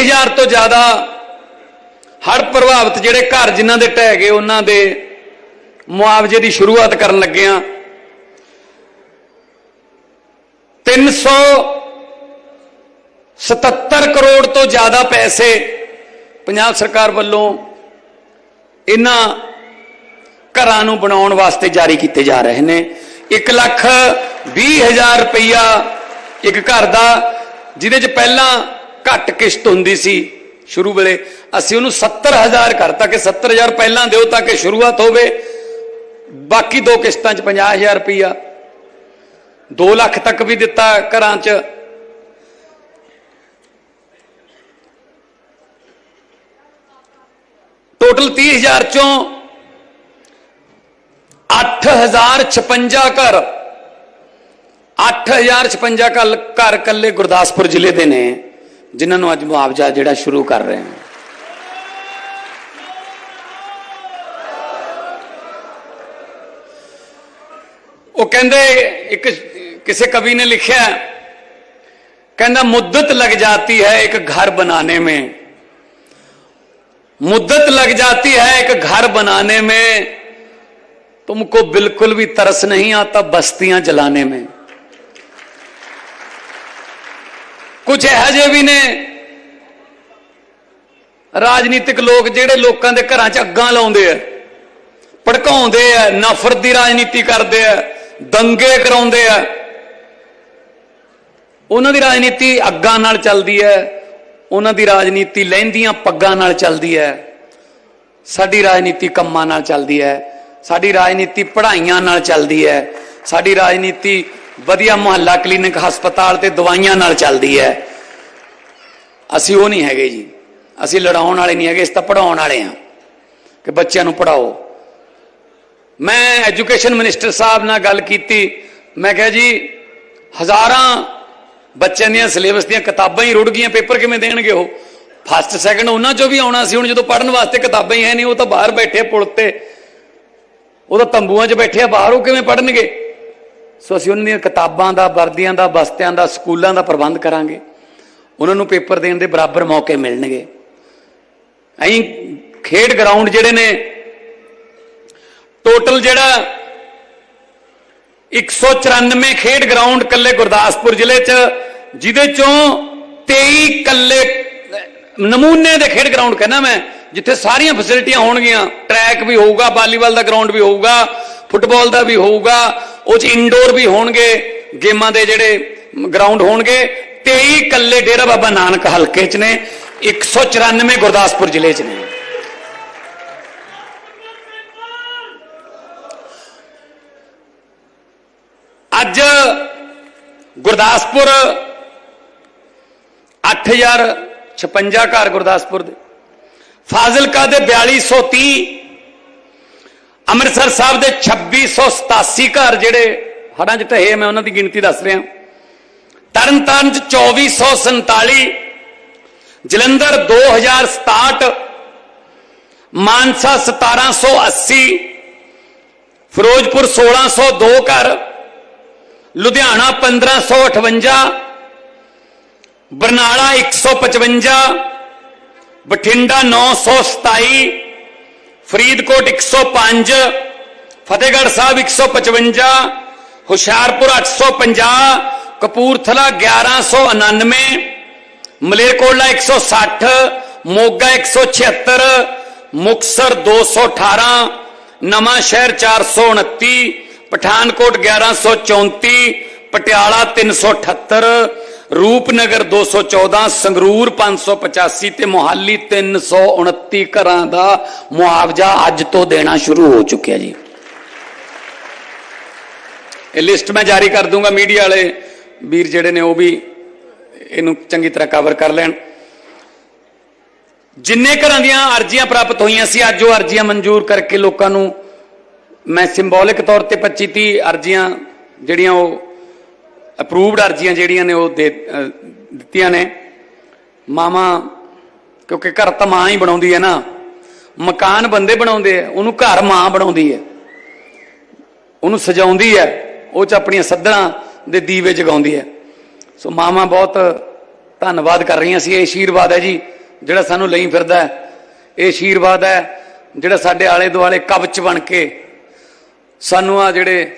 30000 ਤੋਂ ਜ਼ਿਆਦਾ ਹੜ ਪ੍ਰਭਾਵਿਤ ਜਿਹੜੇ ਘਰ ਜਿਨ੍ਹਾਂ ਦੇ ਢਹਿ ਗਏ, ਉਹਨਾਂ ਦੇ ਮੁਆਵਜ਼ੇ ਦੀ ਸ਼ੁਰੂਆਤ ਕਰਨ ਲੱਗੇ ਆ 377 ਕਰੋੜ ਤੋਂ ਜ਼ਿਆਦਾ ਪੈਸੇ ਪੰਜਾਬ ਸਰਕਾਰ ਵੱਲੋਂ ਇਹਨਾਂ ਘਰਾਂ ਨੂੰ ਬਣਾਉਣ ਵਾਸਤੇ ਜਾਰੀ ਕੀਤੇ ਜਾ ਰਹੇ ਨੇ। 1 ਲੱਖ 20 ਹਜ਼ਾਰ ਰੁਪਈਆ ਇੱਕ ਘਰ ਦਾ, ਜਿਹਦੇ 'ਚ ਪਹਿਲਾਂ ਘੱਟ ਕਿਸ਼ਤ ਹੁੰਦੀ ਸੀ ਸ਼ੁਰੂ ਵੇਲੇ। ਅਸੀਂ ਉਹਨੂੰ 70000 ਕਰਤਾ ਕਿ 70000 ਪਹਿਲਾਂ ਦਿਓ ਤਾਂ ਕਿ ਸ਼ੁਰੂਆਤ ਹੋਵੇ। ਬਾਕੀ ਦੋ ਕਿਸ਼ਤਾਂ 'ਚ 50000 ਰੁਪਈਆ। 2 ਲੱਖ ਤੱਕ ਵੀ ਦਿੱਤਾ ਘਰਾਂ 'ਚ। ਟੋਟਲ 30000 ਚੋਂ 8056 ਘਰ। 8056 ਘਰ ਘਰ ਕੱਲੇ ਗੁਰਦਾਸਪੁਰ ਜ਼ਿਲ੍ਹੇ ਦੇ ਨੇ। ਜਿਨ੍ਹਾਂ ਨੂੰ ਅੱਜ ਮੁਆਵਜ਼ਾ ਜਿਹੜਾ ਸ਼ੁਰੂ ਕਰ ਰਹੇ ਹਾਂ ਉਹ ਕਹਿੰਦੇ ਇੱਕ ਕਿਸੇ ਕਵੀ ਨੇ ਲਿਖਿਆ ਕਹਿੰਦਾ ਮੁੱਦਤ लग जाती है एक घर बनाने में मुद्दत लग जाती है एक घर बनाने में तुमको बिल्कुल भी तरस नहीं आता बस्तियां जलाने में ਕੁਝ ਇਹੋ ਜਿਹੇ ਵੀ ਨੇ। ਰਾਜਨੀਤਿਕ ਲੋਕ ਜਿਹੜੇ ਲੋਕਾਂ ਦੇ ਘਰਾਂ 'ਚ ਅੱਗਾਂ ਲਾਉਂਦੇ ਆ, ਭੜਕਾਉਂਦੇ ਆ, ਨਫ਼ਰਤ ਦੀ ਰਾਜਨੀਤੀ ਕਰਦੇ ਆ, ਦੰਗੇ ਕਰਾਉਂਦੇ ਆ। ਉਹਨਾਂ ਦੀ ਰਾਜਨੀਤੀ ਅੱਗਾਂ ਨਾਲ ਚੱਲਦੀ ਹੈ, ਉਹਨਾਂ ਦੀ ਰਾਜਨੀਤੀ ਲਹਿੰਦੀਆਂ ਪੱਗਾਂ ਨਾਲ ਚੱਲਦੀ ਹੈ। ਸਾਡੀ ਰਾਜਨੀਤੀ ਕੰਮਾਂ ਨਾਲ ਚੱਲਦੀ ਹੈ, ਸਾਡੀ ਰਾਜਨੀਤੀ ਪੜ੍ਹਾਈਆਂ ਨਾਲ ਚੱਲਦੀ ਹੈ, ਸਾਡੀ ਰਾਜਨੀਤੀ ਵਧੀਆ ਮੁਹੱਲਾ ਕਲੀਨਿਕ ਹਸਪਤਾਲ ਤੇ ਦਵਾਈਆਂ ਨਾਲ ਚੱਲਦੀ ਹੈ। ਅਸੀਂ ਉਹ ਨਹੀਂ ਹੈਗੇ ਜੀ। ਅਸੀਂ ਲੜਾਉਣ ਵਾਲੇ ਨਹੀਂ ਹੈਗੇ, ਅਸੀਂ ਤਾਂ ਪੜਾਉਣ ਵਾਲੇ ਹਾਂ। ਕਿ ਬੱਚਿਆਂ ਨੂੰ ਪੜਾਓ ਮੈਂ ਐਜੂਕੇਸ਼ਨ ਮਿਨਿਸਟਰ ਸਾਹਿਬ ਨਾਲ ਗੱਲ ਕੀਤੀ। ਮੈਂ ਕਿਹਾ ਜੀ, ਹਜ਼ਾਰਾਂ ਬੱਚਿਆਂ ਦੀਆਂ ਸਿਲੇਬਸ ਦੀਆਂ ਕਿਤਾਬਾਂ ਹੀ ਰੁੜ ਗਈਆਂ, ਪੇਪਰ ਕਿਵੇਂ ਦੇਣਗੇ ਉਹ? ਫਸਟ ਸੈਕੰਡ ਉਹਨਾਂ ਚੋਂ ਵੀ ਆਉਣਾ ਸੀ, ਹੁਣ ਜਦੋਂ ਪੜਨ ਵਾਸਤੇ ਕਿਤਾਬਾਂ ਹੀ ਹੈ ਨਹੀਂ, ਉਹ ਤਾਂ ਬਾਹਰ ਬੈਠੇ ਪੁਲ ਤੇ। ਉਹ ਤਾਂ ਤੰਬੂਆਂ 'ਚ ਬੈਠੇ ਆ, ਬਾਹਰ ਉਹ ਕਿਵੇਂ ਪੜਨਗੇ ਸੋ ਅਸੀਂ ਉਹਨਾਂ ਦੀਆਂ ਕਿਤਾਬਾਂ ਦਾ, ਵਰਦੀਆਂ ਦਾ ਬਸਤਿਆਂ ਦਾ, ਸਕੂਲਾਂ ਦਾ ਪ੍ਰਬੰਧ ਕਰਾਂਗੇ। ਉਹਨਾਂ ਨੂੰ ਪੇਪਰ ਦੇਣ ਦੇ ਬਰਾਬਰ ਮੌਕੇ ਮਿਲਣਗੇ। ਐਂ ਖੇਡ ਗਰਾਊਂਡ ਜਿਹੜੇ ਨੇ ਟੋਟਲ ਜਿਹੜਾ 194 ਖੇਡ ਗਰਾਊਂਡ ਕੱਲੇ ਗੁਰਦਾਸਪੁਰ ਜ਼ਿਲ੍ਹੇ 'ਚ, ਜਿਹਦੇ ਚੋਂ 23 ਕੱਲੇ ਨਮੂਨੇ ਦੇ ਖੇਡ ਗਰਾਊਂਡ ਕਹਿੰਦਾ ਮੈਂ, ਜਿੱਥੇ ਸਾਰੀਆਂ ਫੈਸਿਲਿਟੀਆਂ ਹੋਣਗੀਆਂ। ਟਰੈਕ ਵੀ ਹੋਊਗਾ ਵਾਲੀਬਾਲ ਦਾ ਗਰਾਊਂਡ ਵੀ ਹੋਊਗਾ ਫੁੱਟਬਾਲ ਦਾ ਵੀ ਹੋਊਗਾ ਉਹ 'ਚ ਇਨਡੋਰ ਵੀ ਹੋਣਗੇ, ਗੇਮਾਂ ਦੇ ਜਿਹੜੇ ਗਰਾਊਂਡ ਹੋਣਗੇ 23 ਕੱਲੇ ਡੇਰਾ ਬਾਬਾ ਨਾਨਕ ਹਲਕੇ 'ਚ ਨੇ 194 ਗੁਰਦਾਸਪੁਰ ਜ਼ਿਲ੍ਹੇ 'ਚ ਨੇ। ਅੱਜ ਗੁਰਦਾਸਪੁਰ 8056 ਘਰ ਗੁਰਦਾਸਪੁਰ ਦੇ। ਫਾਜ਼ਿਲਕਾ ਦੇ 4230 ਅੰਮ੍ਰਿਤਸਰ ਸਾਹਿਬ ਦੇ 2687 ਘਰ ਜਿਹੜੇ ਹੜਾਂ 'ਚ ਢਹੇ ਮੈਂ ਉਹਨਾਂ ਦੀ ਗਿਣਤੀ ਦੱਸ ਰਿਹਾ। ਤਰਨਤਾਰਨ 'ਚ 2447 ਜਲੰਧਰ 2067 ਮਾਨਸਾ 1780 ਫਿਰੋਜ਼ਪੁਰ 1602 ਘਰ, ਲੁਧਿਆਣਾ 1558 ਬਰਨਾਲਾ 155 ਬਠਿੰਡਾ 927 ਫਰੀਦਕੋਟ 105 ਫਤਿਹਗੜ੍ਹ ਸਾਹਿਬ 155 ਹੁਸ਼ਿਆਰਪੁਰ 850 ਕਪੂਰਥਲਾ 1199 ਮਲੇਰਕੋਟਲਾ 160 ਮੋਗਾ 176 ਮੁਕਸਰ 218 ਨਵਾਂ ਸ਼ਹਿਰ 429 ਪਠਾਨਕੋਟ 1134 ਪਟਿਆਲਾ 378 ਰੂਪਨਗਰ 214 ਸੰਗਰੂਰ 585 ਤੇ ਮੋਹਾਲੀ 329 ਘਰਾਂ ਦਾ ਮੁਆਵਜ਼ਾ ਅੱਜ ਤੋਂ ਦੇਣਾ ਸ਼ੁਰੂ ਹੋ ਚੁੱਕਿਆ ਜੀ। ਇਹ ਲਿਸਟ ਮੈਂ ਜਾਰੀ ਕਰ ਦੂੰਗਾ ਮੀਡੀਆ ਵਾਲੇ ਵੀਰ ਜਿਹੜੇ ਨੇ ਉਹ ਵੀ ਇਹਨੂੰ ਚੰਗੀ ਤਰ੍ਹਾਂ ਕਵਰ ਕਰ ਲੈਣ। ਜਿੰਨੇ ਘਰਾਂ ਦੀਆਂ ਅਰਜ਼ੀਆਂ ਪ੍ਰਾਪਤ ਹੋਈਆਂ ਸੀ, ਅੱਜ ਉਹ ਅਰਜ਼ੀਆਂ ਮਨਜ਼ੂਰ ਕਰਕੇ ਲੋਕਾਂ ਨੂੰ ਮੈਂ ਸਿੰਬੋਲਿਕ ਤੌਰ ਤੇ 25 30 ਅਰਜ਼ੀਆਂ ਜਿਹੜੀਆਂ ਉਹ ਅਪਰੂਵਡ ਅਰਜ਼ੀਆਂ ਜਿਹੜੀਆਂ ਨੇ ਉਹ ਦੇ ਦਿੱਤੀਆਂ ਨੇ। ਮਾਮਾ ਕਿਉਂਕਿ ਘਰ ਤਾਂ ਮਾਂ ਹੀ ਬਣਾਉਂਦੀ ਹੈ ਨਾ। ਮਕਾਨ ਬੰਦੇ ਬਣਾਉਂਦੇ ਆ, ਉਹਨੂੰ ਘਰ ਮਾਂ ਬਣਾਉਂਦੀ ਹੈ। ਉਹਨੂੰ ਸਜਾਉਂਦੀ ਹੈ, ਉਹ ਚ ਆਪਣੀਆਂ ਸੱਧਣਾ ਦੇ ਦੀਵੇ ਜਗਾਉਂਦੀ ਹੈ। ਸੋ ਮਾਮਾ ਬਹੁਤ ਧੰਨਵਾਦ ਕਰ ਰਹੀਆਂ ਸੀ, ਇਹ ਆਸ਼ੀਰਵਾਦ ਹੈ ਜੀ, ਜਿਹੜਾ ਸਾਨੂੰ ਲਈ ਫਿਰਦਾ ਹੈ। ਇਹ ਆਸ਼ੀਰਵਾਦ ਹੈ, ਜਿਹੜਾ ਸਾਡੇ ਆਲੇ ਦੁਆਲੇ ਕਵਚ ਬਣ ਕੇ ਸਾਨੂੰ ਆ ਜਿਹੜੇ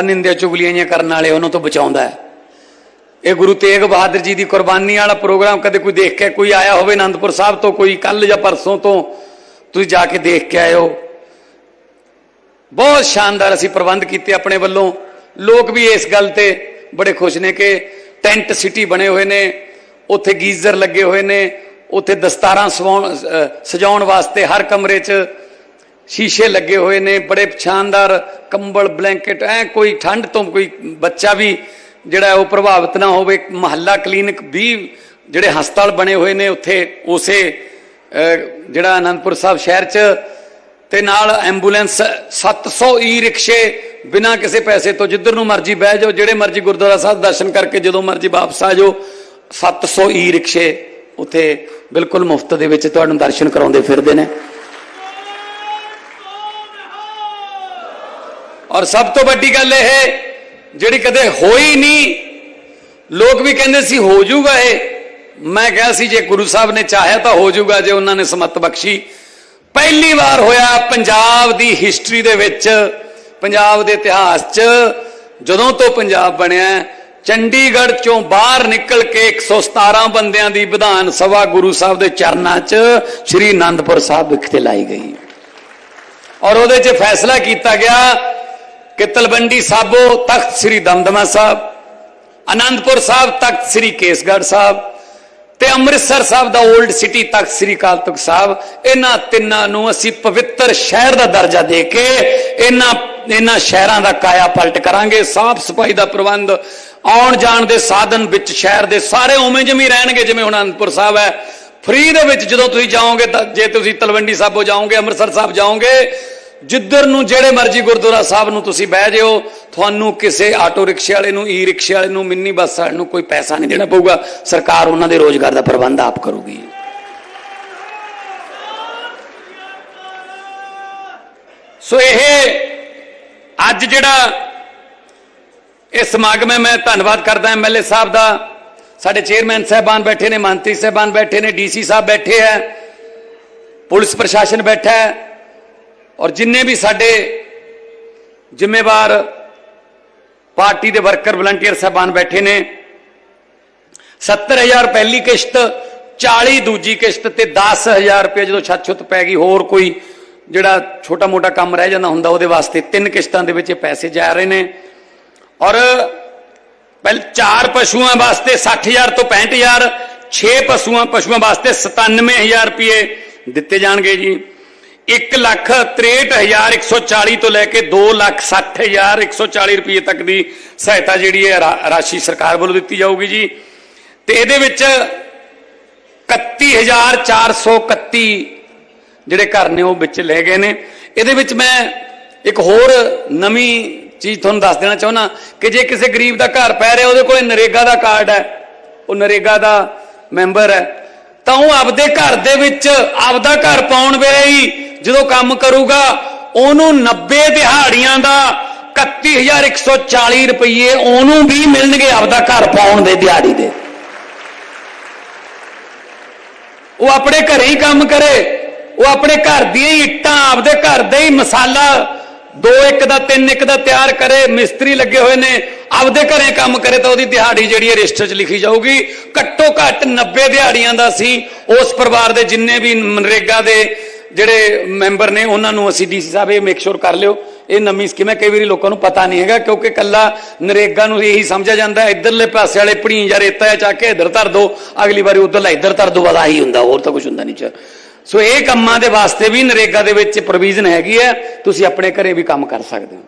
ਅਨਿੰਦਿਆ ਚੁਗਲੀਆਂ ਜਿਹੀਆਂ ਕਰਨ ਵਾਲੇ ਉਹਨਾਂ ਤੋਂ ਬਚਾਉਂਦਾ ਹੈ। ਇਹ ਗੁਰੂ ਤੇਗ ਬਹਾਦਰ ਜੀ ਦੀ ਕੁਰਬਾਨੀ ਵਾਲਾ ਪ੍ਰੋਗਰਾਮ ਕਦੇ ਕੋਈ ਦੇਖ ਕੇ ਕੋਈ ਆਇਆ ਹੋਵੇ ਅਨੰਦਪੁਰ ਸਾਹਿਬ ਤੋਂ, ਕੋਈ ਕੱਲ ਜਾਂ ਪਰਸੋਂ ਤੋਂ, ਤੁਸੀਂ ਜਾ ਕੇ ਦੇਖ ਕੇ ਆਇਓ। ਬਹੁਤ ਸ਼ਾਨਦਾਰ ਅਸੀਂ ਪ੍ਰਬੰਧ ਕੀਤੇ ਆਪਣੇ ਵੱਲੋਂ। ਲੋਕ ਵੀ ਇਸ ਗੱਲ ਤੇ ਬੜੇ ਖੁਸ਼ ਨੇ ਕਿ ਟੈਂਟ ਸਿਟੀ ਬਣੇ ਹੋਏ ਨੇ, ਉੱਥੇ ਗੀਜ਼ਰ ਲੱਗੇ ਹੋਏ ਨੇ, ਉੱਥੇ ਦਸਤਾਰਾਂ ਸਵਾਉਣ ਸਜਾਉਣ ਵਾਸਤੇ ਹਰ ਕਮਰੇ 'ਚ ਸ਼ੀਸ਼ੇ ਲੱਗੇ ਹੋਏ ਨੇ, ਬੜੇ ਸ਼ਾਨਦਾਰ ਕੰਬਲ, ਬਲੈਂਕਟ, ਐ ਕੋਈ ਠੰਡ ਤੋਂ ਕੋਈ ਬੱਚਾ ਵੀ ਜਿਹੜਾ ਉਹ ਪ੍ਰਭਾਵਿਤ ਨਾ ਹੋਵੇ। ਮਹੱਲਾ ਕਲੀਨਿਕ ਵੀ ਜਿਹੜੇ ਹਸਪਤਾਲ ਬਣੇ ਹੋਏ ਨੇ ਉੱਥੇ ਉਸੇ ਜਿਹੜਾ ਅਨੰਦਪੁਰ ਸਾਹਿਬ ਸ਼ਹਿਰ 'ਚ ਤੇ ਨਾਲ ਐਂਬੂਲੈਂਸ 700 ਈ ਰਿਕਸ਼ੇ ਬਿਨਾਂ ਕਿਸੇ ਪੈਸੇ ਤੋਂ, ਜਿੱਧਰ ਨੂੰ ਮਰਜ਼ੀ ਬਹਿ ਜਾਓ, ਜਿਹੜੇ ਮਰਜ਼ੀ ਗੁਰਦੁਆਰਾ ਸਾਹਿਬ ਦਰਸ਼ਨ ਕਰਕੇ ਜਦੋਂ ਮਰਜ਼ੀ ਵਾਪਸ ਆ ਜਾਓ 700 ਈ ਰਿਕਸ਼ੇ ਉੱਥੇ ਬਿਲਕੁਲ ਮੁਫਤ ਦੇ ਵਿੱਚ ਤੁਹਾਨੂੰ ਦਰਸ਼ਨ ਕਰਾਉਂਦੇ ਫਿਰਦੇ ਨੇ। ਔਰ ਸਭ ਤੋਂ ਵੱਡੀ ਗੱਲ ਇਹ ਜਿਹੜੀ ਕਦੇ ਹੋਈ ਨਹੀਂ, ਲੋਕ ਵੀ ਕਹਿੰਦੇ ਸੀ ਹੋ ਜਾਊਗਾ ਇਹ। ਮੈਂ ਕਿਹਾ ਸੀ ਜੇ ਗੁਰੂ ਸਾਹਿਬ ਨੇ ਚਾਹਿਆ ਤਾਂ ਹੋ ਜਾਊਗਾ, ਜੇ ਉਹਨਾਂ ਨੇ ਸਮਤ ਬਖਸ਼ੀ। ਪਹਿਲੀ ਵਾਰ ਹੋਇਆ ਪੰਜਾਬ ਦੀ ਹਿਸਟਰੀ ਦੇ ਵਿੱਚ, ਪੰਜਾਬ ਦੇ ਇਤਿਹਾਸ 'ਚ, ਜਦੋਂ ਤੋਂ ਪੰਜਾਬ ਬਣਿਆ, ਚੰਡੀਗੜ੍ਹ ਚੋਂ ਬਾਹਰ ਨਿਕਲ ਕੇ 117 ਬੰਦਿਆਂ ਦੀ ਵਿਧਾਨ ਸਭਾ ਗੁਰੂ ਸਾਹਿਬ ਦੇ ਚਰਨਾਂ 'ਚ, ਸ੍ਰੀ ਅਨੰਦਪੁਰ ਸਾਹਿਬ ਵਿਖੇ ਲਾਈ ਗਈ। ਔਰ ਉਹਦੇ 'ਚ ਫੈਸਲਾ ਕੀਤਾ ਗਿਆ ਕਿ ਤਲਵੰਡੀ ਸਾਬੋ ਤਖਤ ਸ੍ਰੀ ਦਮਦਮਾ ਸਾਹਿਬ, ਅਨੰਦਪੁਰ ਸਾਹਿਬ ਤਖਤ ਸ੍ਰੀ ਕੇਸਗੜ੍ਹ ਸਾਹਿਬ ਤੇ ਅੰਮ੍ਰਿਤਸਰ ਸਾਹਿਬ ਦਾ 올ਡ ਸਿਟੀ ਤਖਤ ਸ੍ਰੀ ਅਕਾਲ ਤਖਤ ਸਾਹਿਬ, ਇਹਨਾਂ ਤਿੰਨਾਂ ਨੂੰ ਅਸੀਂ ਪਵਿੱਤਰ ਸ਼ਹਿਰ ਦਾ ਦਰਜਾ ਦੇ ਕੇ ਇਹਨਾਂ ਇਹਨਾਂ ਸ਼ਹਿਰਾਂ ਦਾ ਕਾਇਆ ਪਲਟ ਕਰਾਂਗੇ। ਸਾਫ਼ ਸਫ਼ਾਈ ਦਾ ਪ੍ਰਬੰਧ, ਆਉਣ ਜਾਣ ਦੇ ਸਾਧਨ ਵਿੱਚ ਸ਼ਹਿਰ ਦੇ ਸਾਰੇ ਉਵੇਂ ਜਿਵੇਂ ਰਹਿਣਗੇ, ਜਿਵੇਂ ਹੁਣ ਅਨੰਦਪੁਰ ਸਾਹਿਬ ਹੈ। ਫ੍ਰੀ ਦੇ ਵਿੱਚ ਜਦੋਂ ਤੁਸੀਂ ਜਾਓਗੇ ਤਾਂ, ਜੇ ਤੁਸੀਂ ਤਲਵੰਡੀ ਸਾਬੋ ਜਾਓਗੇ, ਅੰਮ੍ਰਿਤਸਰ ਸਾਹਿਬ ਜਾਓਗੇ ਜਿੱਧਰ ਨੂੰ ਜਿਹੜੇ ਮਰਜ਼ੀ ਗੁਰਦੁਆਰਾ ਸਾਹਿਬ ਨੂੰ ਤੁਸੀਂ ਬਹਿ ਜਿਓ ਤੁਹਾਨੂੰ ਕਿਸੇ ਆਟੋ ਰਿਕਸ਼ੇ ਵਾਲੇ ਨੂੰ ਈ ਰਿਕਸ਼ੇ ਵਾਲੇ ਨੂੰ, ਮਿੰਨੀ ਬੱਸ ਵਾਲੇ ਨੂੰ ਕੋਈ ਪੈਸਾ ਨਹੀਂ ਦੇਣਾ ਪਊਗਾ। ਸਰਕਾਰ ਉਹਨਾਂ ਦੇ ਰੋਜ਼ਗਾਰ ਦਾ ਪ੍ਰਬੰਧ ਆਪ ਕਰੂਗੀ। ਸੋ ਇਹ ਅੱਜ ਜਿਹੜਾ ਇਹ ਸਮਾਗਮ ਹੈ, ਮੈਂ ਧੰਨਵਾਦ ਕਰਦਾ ਐਮਐਲਏ ਸਾਹਿਬ ਦਾ। ਸਾਡੇ ਚੇਅਰਮੈਨ ਸਾਹਿਬਾਨ ਬੈਠੇ ਨੇ, ਮੰਤਰੀ ਸਾਹਿਬਾਨ ਬੈਠੇ ਨੇ ਡੀਸੀ ਸਾਹਿਬ ਬੈਠੇ ਹੈ, ਪੁਲਿਸ ਪ੍ਰਸ਼ਾਸਨ ਬੈਠਾ ਹੈ। ਔਰ ਜਿੰਨੇ ਵੀ ਸਾਡੇ ਜ਼ਿੰਮੇਵਾਰ ਪਾਰਟੀ ਦੇ ਵਰਕਰ, ਵਲੰਟੀਅਰ ਸਾਹਿਬਾਨ ਬੈਠੇ ਨੇ 70000 ਪਹਿਲੀ ਕਿਸ਼ਤ 40 ਦੂਜੀ ਕਿਸ਼ਤ ਤੇ 10000 ਰੁਪਏ ਜਦੋਂ ਛੱਤ ਛੁੱਤ ਪੈ ਗਈ, ਹੋਰ ਕੋਈ ਜਿਹੜਾ ਛੋਟਾ ਮੋਟਾ ਕੰਮ ਰਹਿ ਜਾਂਦਾ ਹੁੰਦਾ, ਉਹਦੇ ਵਾਸਤੇ ਤਿੰਨ ਕਿਸ਼ਤਾਂ ਦੇ ਵਿੱਚ ਇਹ ਪੈਸੇ ਜਾ ਰਹੇ ਨੇ। ਔਰ ਪਹਿਲ ਚਾਰ ਪਸ਼ੂਆਂ ਵਾਸਤੇ 60000 ਤੋਂ 65000 6 ਪਸ਼ੂਆਂ ਪਸ਼ੂਆਂ ਵਾਸਤੇ 97000 ਰੁਪਏ ਦਿੱਤੇ ਜਾਣਗੇ ਜੀ। 1 ਲੱਖ 63140 ਤੋਂ ਲੈ ਕੇ 2 ਲੱਖ 60140 ਰੁਪਏ ਤੱਕ ਦੀ ਸਹਾਇਤਾ ਜਿਹੜੀ ਹੈ ਰਾ- ਰਾਸ਼ੀ ਸਰਕਾਰ ਵੱਲੋਂ ਦਿੱਤੀ ਜਾਊਗੀ ਜੀ। ਤੇ ਇਹਦੇ ਵਿੱਚ 31431 ਜਿਹੜੇ ਘਰ ਨੇ ਉਹ ਵਿੱਚ ਲੈ ਗਏ ਨੇ। ਇਹਦੇ ਵਿੱਚ ਮੈਂ ਇੱਕ ਹੋਰ ਨਵੀਂ ਚੀਜ਼ ਤੁਹਾਨੂੰ ਦੱਸ ਦੇਣਾ ਚਾਹੁੰਦਾ ਕਿ ਜੇ ਕਿਸੇ ਗਰੀਬ ਦਾ ਘਰ ਪੈ ਰਿਹਾ, ਉਹਦੇ ਕੋਲ ਨਰੇਗਾ ਦਾ ਕਾਰਡ ਹੈ। ਉਹ ਨਰੇਗਾ ਦਾ ਮੈਂਬਰ ਹੈ। ਤਾਂ ਉਹ ਆਪਦੇ ਘਰ ਦੇ ਵਿੱਚ ਆਪਦਾ ਘਰ ਪਾਉਣ ਵੇਲੇ ਹੀ ਜਦੋਂ ਕੰਮ ਕਰੂਗਾ, ਉਹਨੂੰ 90 ਦਿਹਾੜੀਆਂ ਦਾ 31140 ਰੁਪਏ ਉਹਨੂੰ ਵੀ ਮਿਲਣਗੇ ਆਪਦਾ ਘਰ ਪਾਉਣ ਦੇ ਦਿਹਾੜੀ ਦੇ। ਉਹ ਆਪਣੇ ਘਰੇ ਹੀ ਕੰਮ ਕਰੇ, ਉਹ ਆਪਣੇ ਘਰ ਦੀਆਂ ਹੀ ਇੱਟਾਂ, ਆਪਦੇ ਘਰ ਦੇ ਹੀ ਮਸਾਲਾ ਦੋ ਇੱਕ ਦਾ ਤਿੰਨ ਇੱਕ ਦਾ ਤਿਆਰ ਕਰੇ ਮਿਸਤਰੀ ਲੱਗੇ ਹੋਏ ਨੇ ਆਪਦੇ ਘਰੇ ਕੰਮ ਕਰੇ ਤਾਂ ਉਹਦੀ ਦਿਹਾੜੀ ਜਿਹੜੀ ਹੈ ਰਜਿਸਟਰ 'ਚ ਲਿਖੀ ਜਾਊਗੀ। ਘੱਟੋ ਘੱਟ 90 ਦਿਹਾੜੀਆਂ ਦਾ ਸੀ ਉਸ ਪਰਿਵਾਰ ਦੇ ਜਿੰਨੇ ਵੀ ਮਨਰੇਗਾ ਦੇ ਜਿਹੜੇ ਮੈਂਬਰ ਨੇ ਉਹਨਾਂ ਨੂੰ ਅਸੀਂ ਡੀਸੀ ਸਾਹਿਬ ਇਹ ਮੇਕ ਸ਼ੋਰ ਕਰ ਲਿਓ। ਇਹ ਨਵੀਂ ਸਕੀਮ ਹੈ ਕਈ ਵਾਰੀ ਲੋਕਾਂ ਨੂੰ ਪਤਾ ਨਹੀਂ ਹੈਗਾ ਕਿਉਂਕਿ ਕੱਲਾ ਨਰੇਗਾ ਨੂੰ ਇਹੀ ਸਮਝਿਆ ਜਾਂਦਾ ਹੈ, ਇੱਧਰਲੇ ਪਾਸੇ ਵਾਲੇ ਪੜੀਂ ਜਾਂ ਰੇਤਾ ਹੈ ਚੱਕ ਕੇ ਇੱਧਰ ਧਰ ਦੋ ਅਗਲੀ ਵਾਰੀ ਉਧਰਲਾ ਇੱਧਰ ਧਰ ਦੋ ਬਸ ਆਹੀ ਹੁੰਦਾ ਹੋਰ ਤਾਂ ਕੁਝ ਹੁੰਦਾ ਨਹੀਂ ਚ ਸੋ ਇਹ ਕੰਮਾਂ ਦੇ ਵਾਸਤੇ ਵੀ ਨਰੇਗਾ ਦੇ ਵਿੱਚ ਪ੍ਰੋਵੀਜ਼ਨ ਹੈਗੀ ਹੈ। ਤੁਸੀਂ ਆਪਣੇ ਘਰੇ ਵੀ ਕੰਮ ਕਰ ਸਕਦੇ ਹੋ।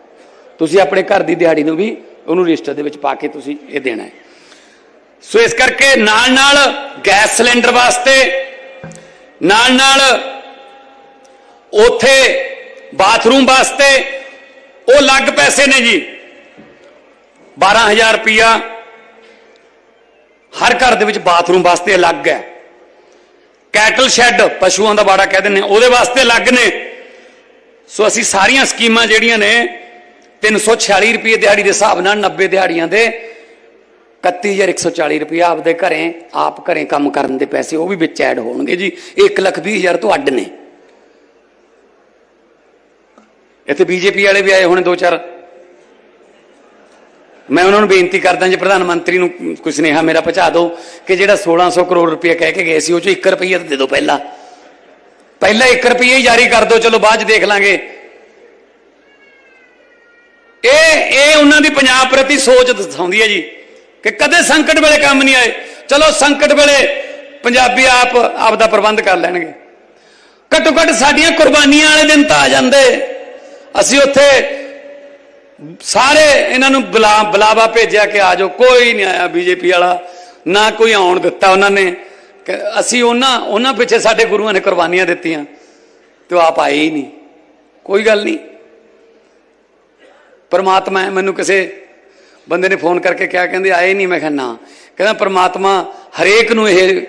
ਤੁਸੀਂ ਆਪਣੇ ਘਰ ਦੀ ਦਿਹਾੜੀ ਨੂੰ ਵੀ ਉਹਨੂੰ ਰਜਿਸਟਰ ਦੇ ਵਿੱਚ ਪਾ ਕੇ ਤੁਸੀਂ ਇਹ ਦੇਣਾ ਹੈ। ਸੋ ਇਸ ਕਰਕੇ ਨਾਲ ਨਾਲ ਗੈਸ ਸਿਲੰਡਰ ਵਾਸਤੇ ਨਾਲ ਨਾਲ ਉਥੇ ਬਾਥਰੂਮ ਵਾਸਤੇ ਉਹ ਲੱਗ ਪੈਸੇ ਨੇ ਜੀ। 12000 ਰੁਪਿਆ ਹਰ ਘਰ ਦੇ ਵਿੱਚ ਬਾਥਰੂਮ ਵਾਸਤੇ ਅਲੱਗ ਹੈ। ਕੈਟਲ ਸ਼ੈੱਡ ਪਸ਼ੂਆਂ ਦਾ ਬਾੜਾ ਕਹਿ ਦਿੰਦੇ ਉਹਦੇ ਵਾਸਤੇ ਅਲੱਗ ਨੇ। ਸੋ ਅਸੀਂ ਸਾਰੀਆਂ ਸਕੀਮਾਂ ਜਿਹੜੀਆਂ ਨੇ 346 ਰੁਪਏ ਦਿਹਾੜੀ ਦੇ ਹਿਸਾਬ ਨਾਲ 90 ਦਿਹਾੜੀਆਂ ਦੇ 31140 ਰੁਪਇਆ ਆਪਦੇ ਘਰੇ, ਆਪ ਘਰੇ ਕੰਮ ਕਰਨ ਦੇ ਪੈਸੇ ਉਹ ਵੀ ਵਿੱਚ ਐਡ ਹੋਣਗੇ ਜੀ। 1 ਲੱਖ ਵੀਹ ਹਜ਼ਾਰ ਤੋਂ ਅੱਡ ਨੇ। ਇੱਥੇ ਬੀਜੇਪੀ ਵਾਲੇ ਵੀ ਆਏ ਹੋਣੇ ਦੋ ਚਾਰ। ਮੈਂ ਉਹਨਾਂ ਨੂੰ ਬੇਨਤੀ ਕਰਦਾ ਜੀ, ਪ੍ਰਧਾਨ ਮੰਤਰੀ ਨੂੰ ਕੋਈ ਸੁਨੇਹਾ ਮੇਰਾ ਪਹੁੰਚਾ ਦਿਓ ਕਿ ਜਿਹੜਾ 1600 ਕਰੋੜ ਰੁਪਏ ਕਹਿ ਕੇ ਗਏ ਸੀ, ਉਹ ਚੋਂ 1 ਰੁਪਈਆ ਤਾਂ ਦੇ ਦਿਓ ਪਹਿਲਾਂ। ਪਹਿਲਾਂ 1 ਰੁਪਈਆ ਹੀ ਜਾਰੀ ਕਰ ਦਿਓ, ਚਲੋ ਬਾਅਦ ਚ ਦੇਖ ਲਾਂਗੇ। ਇਹ ਇਹ ਉਹਨਾਂ ਦੀ ਪੰਜਾਬ ਪ੍ਰਤੀ ਸੋਚ ਦਰਸਾਉਂਦੀ ਹੈ ਜੀ, ਕਿ ਕਦੇ ਸੰਕਟ ਵੇਲੇ ਕੰਮ ਨਹੀਂ ਆਏ। ਚਲੋ ਸੰਕਟ ਵੇਲੇ ਪੰਜਾਬੀ ਆਪ ਆਪ ਦਾ ਪ੍ਰਬੰਧ ਕਰ ਲੈਣਗੇ। ਘੱਟੋ ਘੱਟ ਸਾਡੀਆਂ ਕੁਰਬਾਨੀਆਂ ਵਾਲੇ ਦਿਨ ਤਾਂ ਆ ਜਾਂਦੇ। ਅਸੀਂ ਉੱਥੇ ਸਾਰੇ ਇਹਨਾਂ ਨੂੰ ਬੁਲਾ ਬੁਲਾਵਾ ਭੇਜਿਆ ਕਿ ਆ ਜਾਓ, ਕੋਈ ਨਹੀਂ ਆਇਆ ਬੀਜੇਪੀ ਵਾਲਾ, ਨਾ ਕੋਈ ਆਉਣ ਦਿੱਤਾ ਉਹਨਾਂ ਨੇ। ਕਿ ਅਸੀਂ ਉਹਨਾਂ ਉਹਨਾਂ ਪਿੱਛੇ ਸਾਡੇ ਗੁਰੂਆਂ ਨੇ ਕੁਰਬਾਨੀਆਂ ਦਿੱਤੀਆਂ, ਤੇ ਉਹ ਆਪ ਆਏ ਹੀ ਨਹੀਂ। ਕੋਈ ਗੱਲ ਨਹੀਂ। ਪਰਮਾਤਮਾ ਹੈ, ਮੈਨੂੰ ਕਿਸੇ ਬੰਦੇ ਨੇ ਫੋਨ ਕਰਕੇ ਕਿਹਾ, ਕਹਿੰਦੇ ਆਏ ਨਹੀਂ, ਮੈਂ ਕਿਹਾ ਨਾ। ਕਹਿੰਦਾ ਪਰਮਾਤਮਾ ਹਰੇਕ ਨੂੰ ਇਹ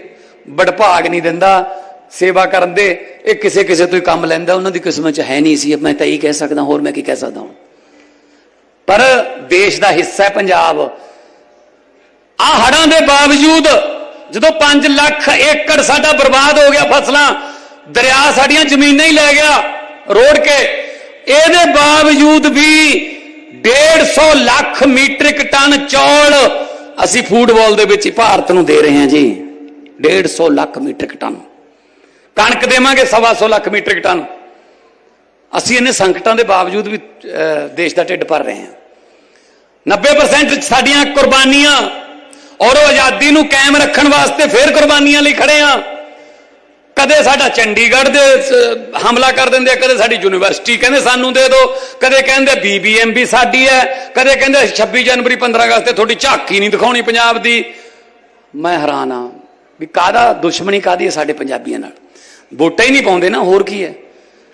ਬੜਭਾਗ ਨਹੀਂ ਦਿੰਦਾ, ਸੇਵਾ ਕਰਨ ਦੇ, ਇਹ ਕਿਸੇ ਕਿਸੇ ਤੋਂ ਹੀ ਕੰਮ ਲੈਂਦਾ, ਉਹਨਾਂ ਦੀ ਕਿਸਮਤ 'ਚ ਹੈ ਨਹੀਂ ਸੀ। ਮੈਂ ਤਾਂ ਇਹੀ ਕਹਿ ਸਕਦਾ, ਹੋਰ ਮੈਂ ਕੀ ਕਹਿ ਸਕਦਾ ਹਾਂ ਪਰ ਦੇਸ਼ ਦਾ ਹਿੱਸਾ ਹੈ ਪੰਜਾਬ। ਆ ਹੜਾਂ ਦੇ ਬਾਵਜੂਦ ਜਦੋਂ 5 ਲੱਖ ਏਕੜ ਸਾਡਾ ਬਰਬਾਦ ਹੋ ਗਿਆ ਫਸਲਾਂ, ਦਰਿਆ ਸਾਡੀਆਂ ਜ਼ਮੀਨਾਂ ਹੀ ਲੈ ਗਿਆ ਰੋੜ ਕੇ, ਇਹਦੇ ਬਾਵਜੂਦ ਵੀ 150 ਲੱਖ ਮੀਟ੍ਰਿਕ ਟਨ ਚੌਲ ਅਸੀਂ ਫੂਡਬਾਲ ਦੇ ਵਿੱਚ ਹੀ ਭਾਰਤ ਨੂੰ ਦੇ ਰਹੇ ਹਾਂ ਜੀ। 150 ਲੱਖ ਮੀਟ੍ਰਿਕ ਟਨ। ਕਣਕ ਦੇਵਾਂਗੇ 125 ਲੱਖ ਮੀਟ੍ਰਿਕ ਟਨ। ਅਸੀਂ ਇਹਨੇ ਸੰਕਟਾਂ ਦੇ ਬਾਵਜੂਦ ਵੀ ਦੇਸ਼ ਦਾ ਢਿੱਡ ਭਰ ਰਹੇ ਹਾਂ। 90% ਸਾਡੀਆਂ ਕੁਰਬਾਨੀਆਂ ਔਰ ਉਹ ਆਜ਼ਾਦੀ ਨੂੰ ਕਾਇਮ ਰੱਖਣ ਵਾਸਤੇ ਫੇਰ ਕੁਰਬਾਨੀਆਂ ਲਈ ਖੜੇ ਆ ਕਦੇ ਸਾਡਾ ਚੰਡੀਗੜ੍ਹ ਦੇ ਹਮਲਾ ਕਰ ਦਿੰਦੇ ਆ, ਕਦੇ ਸਾਡੀ ਯੂਨੀਵਰਸਿਟੀ ਕਹਿੰਦੇ ਸਾਨੂੰ ਦੇ ਦਿਓ, ਕਦੇ ਕਹਿੰਦੇ ਬੀਬੀਐਮ ਵੀ ਸਾਡੀ ਹੈ, ਕਦੇ ਕਹਿੰਦੇ 26 ਜਨਵਰੀ 15 ਅਗਸਤ ਤੇ ਤੁਹਾਡੀ ਝਾਕੀ ਨਹੀਂ ਦਿਖਾਉਣੀ ਪੰਜਾਬ ਦੀ। ਮੈਂ ਹੈਰਾਨ ਆ ਵੀ ਕਾਦਾ ਦੁਸ਼ਮਣੀ ਕਾਦੀ ਹੈ ਸਾਡੇ ਪੰਜਾਬੀਆਂ ਨਾਲ? ਵੋਟਾਂ ਹੀ ਨਹੀਂ ਪਾਉਂਦੇ ਨਾ, ਹੋਰ ਕੀ ਹੈ?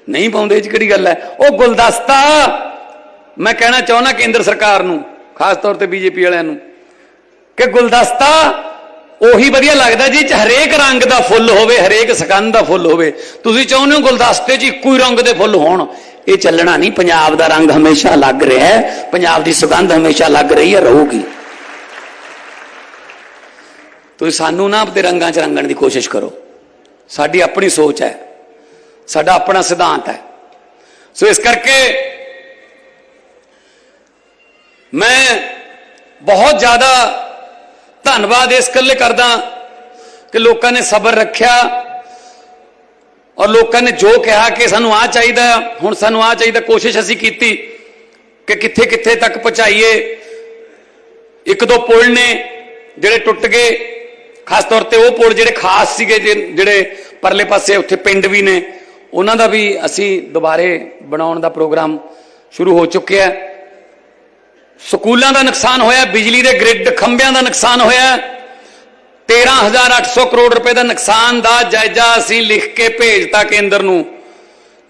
ਨਹੀਂ ਪਾਉਂਦੇ, ਇਹ 'ਚ ਕਿਹੜੀ ਗੱਲ ਹੈ? ਉਹ ਗੁਲਦਸਤਾ! ਮੈਂ ਕਹਿਣਾ ਚਾਹੁੰਦਾ ਕੇਂਦਰ ਸਰਕਾਰ ਨੂੰ, ਖਾਸ ਤੌਰ ਤੇ ਬੀਜੇਪੀ ਵਾਲਿਆਂ ਨੂੰ, ਕਿ ਗੁਲਦਸਤਾ ਉਹੀ ਵਧੀਆ ਲੱਗਦਾ ਜੀ ਚ ਹਰੇਕ ਰੰਗ ਦਾ ਫੁੱਲ ਹੋਵੇ, ਹਰੇਕ ਸਕੰਦ ਦਾ ਫੁੱਲ ਹੋਵੇ। ਤੁਸੀਂ ਚਾਹੁੰਦੇ ਹੋ ਗੁਲਦਸਤੇ 'ਚ ਇੱਕੋ ਹੀ ਰੰਗ ਦੇ ਫੁੱਲ ਹੋਣ? ਇਹ ਚੱਲਣਾ ਨਹੀਂ, ਪੰਜਾਬ ਦਾ ਰੰਗ ਹਮੇਸ਼ਾ ਲੱਗ ਰਿਹਾ ਹੈ, ਪੰਜਾਬ ਦੀ ਸੁਗੰਧ ਹਮੇਸ਼ਾ ਲੱਗ ਰਹੀ ਹੈ, ਰਹੂਗੀ। ਤੁਸੀਂ ਸਾਨੂੰ ਨਾ ਆਪਣੇ ਰੰਗਾਂ 'ਚ ਰੰਗਣ ਦੀ ਕੋਸ਼ਿਸ਼ ਕਰੋ। ਸਾਡੀ ਆਪਣੀ ਸੋਚ ਹੈ। ਸਾਡਾ ਆਪਣਾ ਸਿਧਾਂਤ ਹੈ। ਸੋ ਇਸ ਕਰਕੇ ਮੈਂ ਬਹੁਤ ਜ਼ਿਆਦਾ ਧੰਨਵਾਦ ਇਸ ਕੱਲੇ ਕਰਦਾ ਕਿ ਲੋਕਾਂ ਨੇ ਸਬਰ ਰੱਖਿਆ ਔਰ ਲੋਕਾਂ ਨੇ ਜੋ ਕਿਹਾ ਕਿ ਸਾਨੂੰ ਆ ਚਾਹੀਦਾ, ਹੁਣ ਸਾਨੂੰ ਆ ਚਾਹੀਦਾ, ਕੋਸ਼ਿਸ਼ ਅਸੀਂ ਕੀਤੀ ਕਿ ਕਿੱਥੇ ਕਿੱਥੇ ਤੱਕ ਪਹੁੰਚਾਈਏ। ਇੱਕ ਦੋ ਪੁਲ ਨੇ ਜਿਹੜੇ ਟੁੱਟ ਗਏ, ਖਾਸ ਤੌਰ ਤੇ ਉਹ ਪੁਲ ਜਿਹੜੇ ਖਾਸ ਸੀਗੇ ਜਿ- ਜਿਹੜੇ ਪਰਲੇ ਪਾਸੇ ਉੱਥੇ ਪਿੰਡ ਵੀ ਨੇ। ਉਹਨਾਂ ਦਾ ਵੀ ਅਸੀਂ ਦੁਬਾਰੇ ਬਣਾਉਣ ਦਾ ਪ੍ਰੋਗਰਾਮ ਸ਼ੁਰੂ ਹੋ ਚੁੱਕਿਆ ਹੈ। ਸਕੂਲਾਂ ਦਾ ਨੁਕਸਾਨ ਹੋਇਆ, ਬਿਜਲੀ ਦੇ ਗ੍ਰਿਡ ਖੰਭਿਆਂ ਦਾ ਨੁਕਸਾਨ ਹੋਇਆ 13800 ਕਰੋੜ ਰੁਪਏ ਦਾ ਨੁਕਸਾਨ ਦਾ ਜਾਇਜ਼ਾ ਅਸੀਂ ਲਿਖ ਕੇ ਭੇਜਤਾ ਕੇਂਦਰ ਨੂੰ।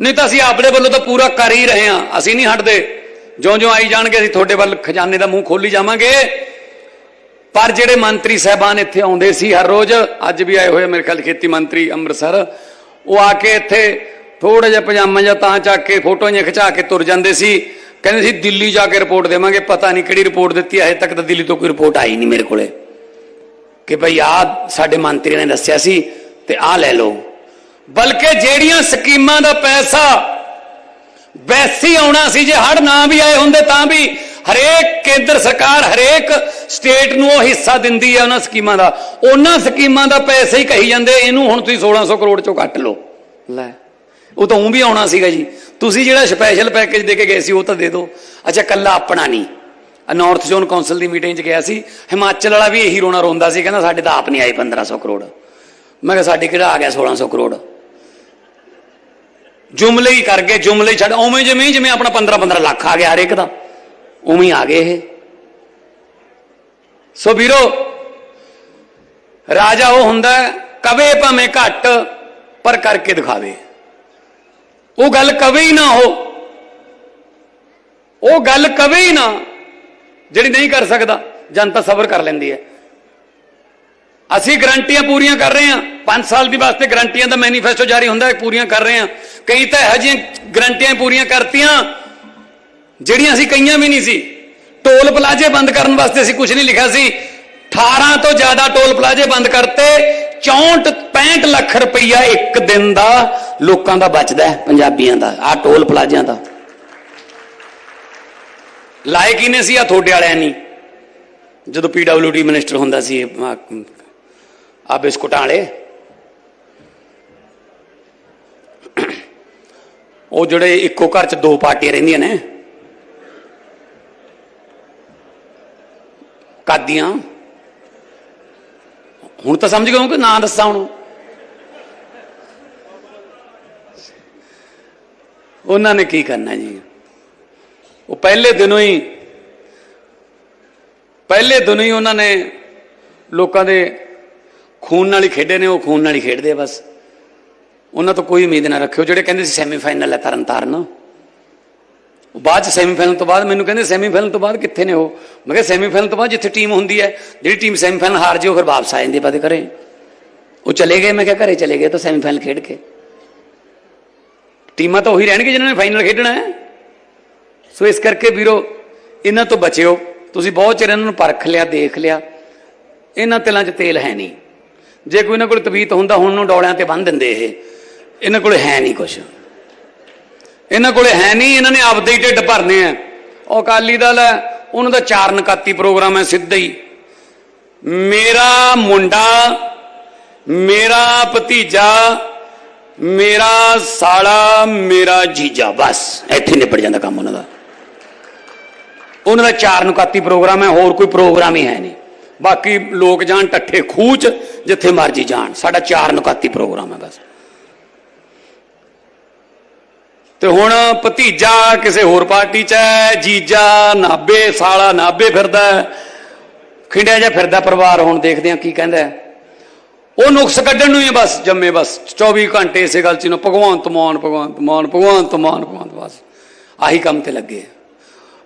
ਨਹੀਂ ਤਾਂ ਅਸੀਂ ਆਪਣੇ ਵੱਲੋਂ ਤਾਂ ਪੂਰਾ ਕਰ ਹੀ ਰਹੇ ਹਾਂ, ਅਸੀਂ ਨਹੀਂ ਹਟਦੇ। ਜਿਉਂ-ਜਿਉਂ ਆਈ ਜਾਣਗੇ, ਅਸੀਂ ਤੁਹਾਡੇ ਵੱਲ ਖਜ਼ਾਨੇ ਦਾ ਮੂੰਹ ਖੋਲੀ ਜਾਵਾਂਗੇ। ਪਰ ਜਿਹੜੇ ਮੰਤਰੀ ਸਹਿਬਾਨ ਇੱਥੇ ਆਉਂਦੇ ਸੀ ਹਰ ਰੋਜ਼, ਅੱਜ ਵੀ ਆਏ ਹੋਏ ਮੇਰੇ ਖਿਆਲ ਖੇਤੀ ਮੰਤਰੀ ਅੰਮ੍ਰਿਤਸਰ ਉਹ ਆ ਕੇ ਇੱਥੇ ਥੋੜਾ ਜਿਹਾ ਪਜਾਮਾ ਜਾਂ ਤਾਂ ਚੱਕ ਕੇ ਫੋਟੋਆਂ ਜਿਹੀਆਂ ਖਿਚਾ ਕੇ ਤੁਰ ਜਾਂਦੇ ਸੀ। ਕਹਿੰਦੇ ਸੀ ਦਿੱਲੀ ਜਾ ਕੇ ਰਿਪੋਰਟ ਦੇਵਾਂਗੇ ਪਤਾ ਨਹੀਂ ਕਿਹੜੀ ਰਿਪੋਰਟ ਦਿੱਤੀ ਹੈ, ਤੱਕ ਤਾਂ ਦਿੱਲੀ ਤੋਂ ਕੋਈ ਰਿਪੋਰਟ ਆਈ ਨਹੀਂ ਮੇਰੇ ਕੋਲੇ। ਕਿ ਭਈ ਆ ਸਾਡੇ ਮੰਤਰੀ ਨੇ ਦੱਸਿਆ ਸੀ ਤੇ ਆ ਲੈ ਲਓ। ਬਲਕਿ ਜਿਹੜੀਆਂ ਸਕੀਮਾਂ ਦਾ ਪੈਸਾ ਵੈਸੀ ਆਉਣਾ ਸੀ ਜੇ ਹੜ ਨਾ ਵੀ ਆਏ ਹੁੰਦੇ ਤਾਂ ਵੀ ਹਰੇਕ ਕੇਂਦਰ ਸਰਕਾਰ ਹਰੇਕ ਸਟੇਟ ਨੂੰ ਉਹ ਹਿੱਸਾ ਦਿੰਦੀ ਹੈ ਉਹਨਾਂ ਸਕੀਮਾਂ ਦਾ। ਉਹਨਾਂ ਸਕੀਮਾਂ ਦਾ ਪੈਸੇ ਹੀ ਕਹੀ ਜਾਂਦੇ, ਇਹਨੂੰ ਹੁਣ ਤੁਸੀਂ 1600 ਕਰੋੜ ਚੋਂ ਕੱਟ ਲਓ। ਲੈ, ਉਹ ਤਾਂ ਉਹ ਵੀ ਆਉਣਾ ਸੀਗਾ ਜੀ। ਤੁਸੀਂ ਜਿਹੜਾ ਸਪੈਸ਼ਲ ਪੈਕੇਜ ਦੇ ਕੇ ਗਏ ਸੀ, ਉਹ ਤਾਂ ਦੇ ਦਿਓ। ਅੱਛਾ, ਕੱਲਾ ਆਪਣਾ ਨਹੀਂ। ਨਾਰਥ ਜ਼ੋਨ ਕੌਂਸਲ ਦੀ ਮੀਟਿੰਗ 'ਚ ਗਿਆ ਸੀ। ਹਿਮਾਚਲ ਵਾਲਾ ਵੀ ਇਹੀ ਰੋਣਾ ਰੋਂਦਾ ਸੀ, ਕਹਿੰਦਾ ਸਾਡੇ ਤਾਂ ਆਪ ਨਹੀਂ ਆਏ 1500 ਕਰੋੜ। ਮੈਂ ਕਿਹਾ, ਸਾਡੇ ਕਿਹੜਾ ਆ ਗਿਆ 1600 ਕਰੋੜ? ਜੁਮਲੇ ਹੀ ਕਰਕੇ ਗਏ, ਜੁਮਲੇ ਛੱਡ, ਉਵੇਂ ਜਿਵੇਂ ਜਿਵੇਂ ਆਪਣਾ 15 15 ਲੱਖ ਆ ਗਿਆ ਹਰੇਕ ਦਾ। ਉਵੇਂ ਹੀ ਆ ਗਏ ਇਹ। ਸੋ ਵੀਰੋ, ਰਾਜਾ ਉਹ ਹੁੰਦਾ ਕਵੇ ਭਾਵੇਂ ਘੱਟ, ਪਰ ਕਰਕੇ ਦਿਖਾਵੇ। ਉਹ ਗੱਲ ਕਵੇ ਹੀ ਨਾ ਹੋ ਉਹ ਗੱਲ ਕਵੇ ਹੀ ਨਾ, ਜਿਹੜੀ ਨਹੀਂ ਕਰ ਸਕਦਾ, ਜਨਤਾ ਸਬਰ ਕਰ ਲੈਂਦੀ ਹੈ। ਅਸੀਂ ਗਰੰਟੀਆਂ ਪੂਰੀਆਂ ਕਰ ਰਹੇ ਹਾਂ। 5 ਸਾਲ ਦੀ ਵਾਸਤੇ ਗਰੰਟੀਆਂ ਦਾ ਮੈਨੀਫੈਸਟੋ ਜਾਰੀ ਹੁੰਦਾ ਹੈ, ਪੂਰੀਆਂ ਕਰ ਰਹੇ ਹਾਂ। ਕਈ ਤਾਂ ਇਹੋ ਜਿਹੀਆਂ ਗਰੰਟੀਆਂ ਪੂਰੀਆਂ ਕਰਤੀਆਂ ਜਿਹੜੀਆਂ ਅਸੀਂ ਕਈਆਂ ਵੀ ਨਹੀਂ ਸੀ, ਟੋਲ ਪਲਾਜ਼ੇ ਬੰਦ ਕਰਨ ਵਾਸਤੇ ਅਸੀਂ ਕੁਝ ਨਹੀਂ ਲਿਖਿਆ ਸੀ। 18 ਤੋਂ ਜ਼ਿਆਦਾ ਟੋਲ ਪਲਾਜ਼ੇ ਬੰਦ ਕਰਤੇ 64 65 ਲੱਖ ਰੁਪਈਆ ਇੱਕ ਦਿਨ ਦਾ ਲੋਕਾਂ ਦਾ ਬਚਦਾ ਹੈ, ਪੰਜਾਬੀਆਂ ਦਾ ਆ ਟੋਲ ਪਲਾਜ਼ਿਆਂ ਦਾ। ਲਾਇਕ ਹੀ ਨੇ ਸੀ ਆ ਥੋੜੇ ਵਾਲਿਆਂ ਨਹੀਂ ਜਦੋਂ ਪੀਡਬਲਯੂਡੀ ਮਿਨਿਸਟਰ ਹੁੰਦਾ ਸੀ ਆ ਬਿਸਕੁਟਾਂ ਵਾਲੇ, ਉਹ ਜਿਹੜੇ ਇੱਕੋ ਘਰ 'ਚ ਦੋ ਪਾਰਟੀਆਂ ਰਹਿੰਦੀਆਂ ਨੇ ਕਾਦੀਆਂ? ਹੁਣ ਤਾਂ ਸਮਝ ਗਏ ਹੋ ਕਿ ਨਾਂ ਦੱਸਾਂ ਹੁਣ ਉਹਨਾਂ ਨੇ ਕੀ ਕਰਨਾ ਜੀ? ਉਹ ਪਹਿਲੇ ਦਿਨੋਂ ਹੀ, ਪਹਿਲੇ ਦਿਨੋਂ ਹੀ ਉਹਨਾਂ ਨੇ ਲੋਕਾਂ ਦੇ ਖੂਨ ਨਾਲ ਹੀ ਖੇਡੇ ਨੇ, ਉਹ ਖੂਨ ਨਾਲ ਹੀ ਖੇਡਦੇ ਆ ਬਸ। ਉਹਨਾਂ ਤੋਂ ਕੋਈ ਉਮੀਦ ਨਾ ਰੱਖਿਓ, ਜਿਹੜੇ ਕਹਿੰਦੇ ਸੀ ਸੈਮੀਫਾਈਨਲ ਹੈ ਤਰਨ ਤਾਰਨ ਬਾਅਦ ਚ ਸੈਮੀਫਾਈਨਲ ਤੋਂ ਬਾਅਦ ਮੈਨੂੰ ਕਹਿੰਦੇ ਸੈਮੀਫਾਈਨਲ ਤੋਂ ਬਾਅਦ ਕਿੱਥੇ ਨੇ ਉਹ? ਮੈਂ ਕਿਹਾ ਸੈਮੀਫਾਈਨਲ ਤੋਂ ਬਾਅਦ ਜਿੱਥੇ ਟੀਮ ਹੁੰਦੀ ਹੈ, ਜਿਹੜੀ ਟੀਮ ਸੈਮੀਫਾਈਨਲ ਹਾਰ ਜੇ ਉਹ ਫਿਰ ਵਾਪਸ ਆ ਜਾਂਦੀ ਬਾਅਦ ਘਰੇ। ਉਹ ਚਲੇ ਗਏ, ਮੈਂ ਕਿਹਾ ਘਰੇ ਚਲੇ ਗਏ ਤਾਂ ਸੈਮੀਫਾਈਨਲ ਖੇਡ ਕੇ। ਟੀਮਾਂ ਤਾਂ ਉਹੀ ਰਹਿਣਗੇ ਜਿਨ੍ਹਾਂ ਨੇ ਫਾਈਨਲ ਖੇਡਣਾ ਹੈ। ਸੋ ਇਸ ਕਰਕੇ ਵੀਰੋ, ਇਹਨਾਂ ਤੋਂ ਬਚਿਓ। ਤੁਸੀਂ ਬਹੁਤ ਚਿਰ ਇਹਨਾਂ ਨੂੰ ਪਰਖ ਲਿਆ, ਦੇਖ ਲਿਆ। ਇਹਨਾਂ ਤਿਲਾਂ 'ਚ ਤੇਲ ਹੈ ਨਹੀਂ। ਜੇ ਕੋਈ ਇਹਨਾਂ ਕੋਲ ਤਬੀਤ ਹੁੰਦਾ, ਹੁਣ ਨੂੰ ਡੋਲਿਆਂ ਤੇ ਬੰਨ ਦਿੰਦੇ ਇਹ। ਇਹਨਾਂ ਕੋਲ ਹੈ ਨਹੀਂ ਕੁਝ ਇਹਨਾਂ ਕੋਲੇ ਹੈ ਨਹੀਂ, ਇਹਨਾਂ ਨੇ ਆਪਦੇ ਹੀ ਢਿੱਡ ਭਰਨੇ ਆ। ਉਹ ਅਕਾਲੀ ਦਲ ਹੈ, ਉਹਨਾਂ ਦਾ ਚਾਰ ਨਕਾਤੀ ਪ੍ਰੋਗਰਾਮ ਹੈ ਸਿੱਧਾ ਹੀ। ਮੇਰਾ ਮੁੰਡਾ, ਮੇਰਾ ਭਤੀਜਾ, ਮੇਰਾ ਸਾਲਾ, ਮੇਰਾ ਜੀਜਾ, ਬਸ, ਇੱਥੇ ਨਿਪਟ ਜਾਂਦਾ ਕੰਮ ਉਹਨਾਂ ਦਾ। ਉਹਨਾਂ ਦਾ ਚਾਰ ਨੁਕਾਤੀ ਪ੍ਰੋਗਰਾਮ ਹੈ, ਹੋਰ ਕੋਈ ਪ੍ਰੋਗਰਾਮ ਹੀ ਹੈ ਨਹੀਂ। ਬਾਕੀ ਲੋਕ ਜਾਣ ਟੱਠੇ ਖੂਚ, ਜਿੱਥੇ ਮਰਜ਼ੀ ਜਾਣ, ਸਾਡਾ ਚਾਰ ਨੁਕਾਤੀ ਪ੍ਰੋਗਰਾਮ ਹੈ ਬਸ। ਤੇ ਹੁਣ ਭਤੀਜਾ ਕਿਸੇ ਹੋਰ ਪਾਰਟੀ 'ਚ ਹੈ, ਜੀਜਾ ਨਾਬੇ ਸਾਲਾ ਨਾਬੇ ਫਿਰਦਾ ਹੈ। ਖਿੰਡਿਆ ਜਿਹਾ ਫਿਰਦਾ ਪਰਿਵਾਰ, ਹੁਣ ਦੇਖਦੇ ਆ ਕੀ ਕਹਿੰਦਾ ਉਹ ਨੁਕਸ ਕੱਢਣ ਨੂੰ ਹੀ ਹੈ ਬਸ, ਜੰਮੇ ਬਸ। 24 ਘੰਟੇ ਇਸੇ ਗੱਲ 'ਚ ਨੂੰ, ਭਗਵੰਤ ਮਾਨ ਭਗਵੰਤ ਮਾਨ ਭਗਵੰਤ ਮਾਨ, ਭਗਵੰਤ ਬਸ। ਆਹੀ ਕੰਮ ਤੇ ਲੱਗੇ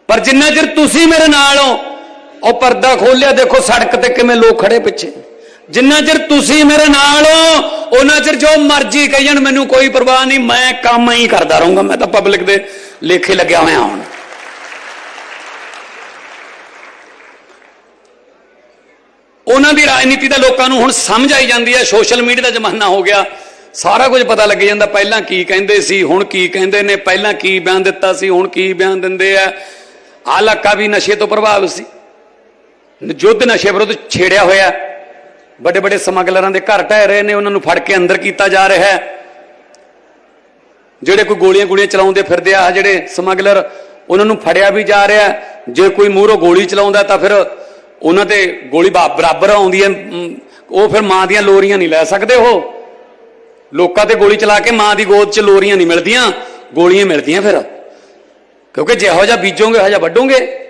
ਪਰ ਜਿੰਨਾ ਚਿਰ ਤੁਸੀਂ ਮੇਰੇ ਨਾਲ ਹੋ, ਉਹ ਪਰਦਾ ਖੋਲਿਆ ਦੇਖੋ ਸੜਕ ਤੇ ਕਿਵੇਂ ਲੋਕ ਖੜੇ ਪਿੱਛੇ। ਜਿੰਨਾ ਚਿਰ ਤੁਸੀਂ ਮੇਰੇ ਨਾਲ ਹੋ, ਉਹਨਾਂ ਚਿਰ ਜੋ ਮਰਜ਼ੀ ਕਹੀ ਜਾਣ, ਮੈਨੂੰ ਕੋਈ ਪਰਵਾਹ ਨਹੀਂ, ਮੈਂ ਕੰਮ ਹੀ ਕਰਦਾ ਰਹੂੰਗਾ। ਮੈਂ ਤਾਂ ਪਬਲਿਕ ਦੇ ਲੇਖੇ ਲੱਗਿਆ ਹੋਇਆ ਹੁਣ। ਉਹਨਾਂ ਦੀ ਰਾਜਨੀਤੀ ਦਾ ਲੋਕਾਂ ਨੂੰ ਹੁਣ ਸਮਝ ਆਈ ਜਾਂਦੀ ਹੈ। ਸੋਸ਼ਲ ਮੀਡੀਆ ਦਾ ਜ਼ਮਾਨਾ ਹੋ ਗਿਆ। ਸਾਰਾ ਕੁਝ ਪਤਾ ਲੱਗ ਜਾਂਦਾ, ਪਹਿਲਾਂ ਕੀ ਕਹਿੰਦੇ ਸੀ, ਹੁਣ ਕੀ ਕਹਿੰਦੇ ਨੇ, ਪਹਿਲਾਂ ਕੀ ਬਿਆਨ ਦਿੱਤਾ ਸੀ, ਹੁਣ ਕੀ ਬਿਆਨ ਦਿੰਦੇ ਆ। ਆਹ ਇਲਾਕਾ ਵੀ ਨਸ਼ੇ ਤੋਂ ਪ੍ਰਭਾਵਿਤ ਸੀ। ਯੁੱਧ ਨਸ਼ੇ ਵਿਰੁੱਧ ਛੇੜਿਆ ਹੋਇਆ। ਵੱਡੇ ਵੱਡੇ ਸਮਗਲਰਾਂ ਦੇ ਘਰ ਢਹਿ ਰਹੇ ਨੇ, ਉਹਨਾਂ ਨੂੰ ਫੜ ਕੇ ਅੰਦਰ ਕੀਤਾ ਜਾ ਰਿਹਾ ਹੈ। ਜਿਹੜੇ ਕੋਈ ਗੋਲੀਆਂ ਗੋਲੀਆਂ ਚਲਾਉਂਦੇ ਫਿਰਦੇ ਆ ਜਿਹੜੇ ਸਮਗਲਰ, ਉਹਨਾਂ ਨੂੰ ਫੜਿਆ ਵੀ ਜਾ ਰਿਹਾ ਜੇ ਕੋਈ ਮੂਹਰੋਂ ਗੋਲੀ ਚਲਾਉਂਦਾ ਤਾਂ ਫਿਰ ਉਹਨਾਂ ਤੇ ਗੋਲੀ ਬਾ- ਬਰਾਬਰ ਆਉਂਦੀ ਹੈ। ਉਹ ਫਿਰ ਮਾਂ ਦੀਆਂ ਲੋਰੀਆਂ ਨਹੀਂ ਲੈ ਸਕਦੇ ਉਹ। ਲੋਕਾਂ ਤੇ ਗੋਲੀ ਚਲਾ ਕੇ ਮਾਂ ਦੀ ਗੋਦ 'ਚ ਲੋਰੀਆਂ ਨਹੀਂ ਮਿਲਦੀਆਂ, ਗੋਲੀਆਂ ਮਿਲਦੀਆਂ ਫਿਰ। ਕਿਉਂਕਿ ਜਿਹੋ ਜਿਹਾ ਬੀਜੋਗੇ ਜਿਹਾ ਵੱਢੋਗੇ।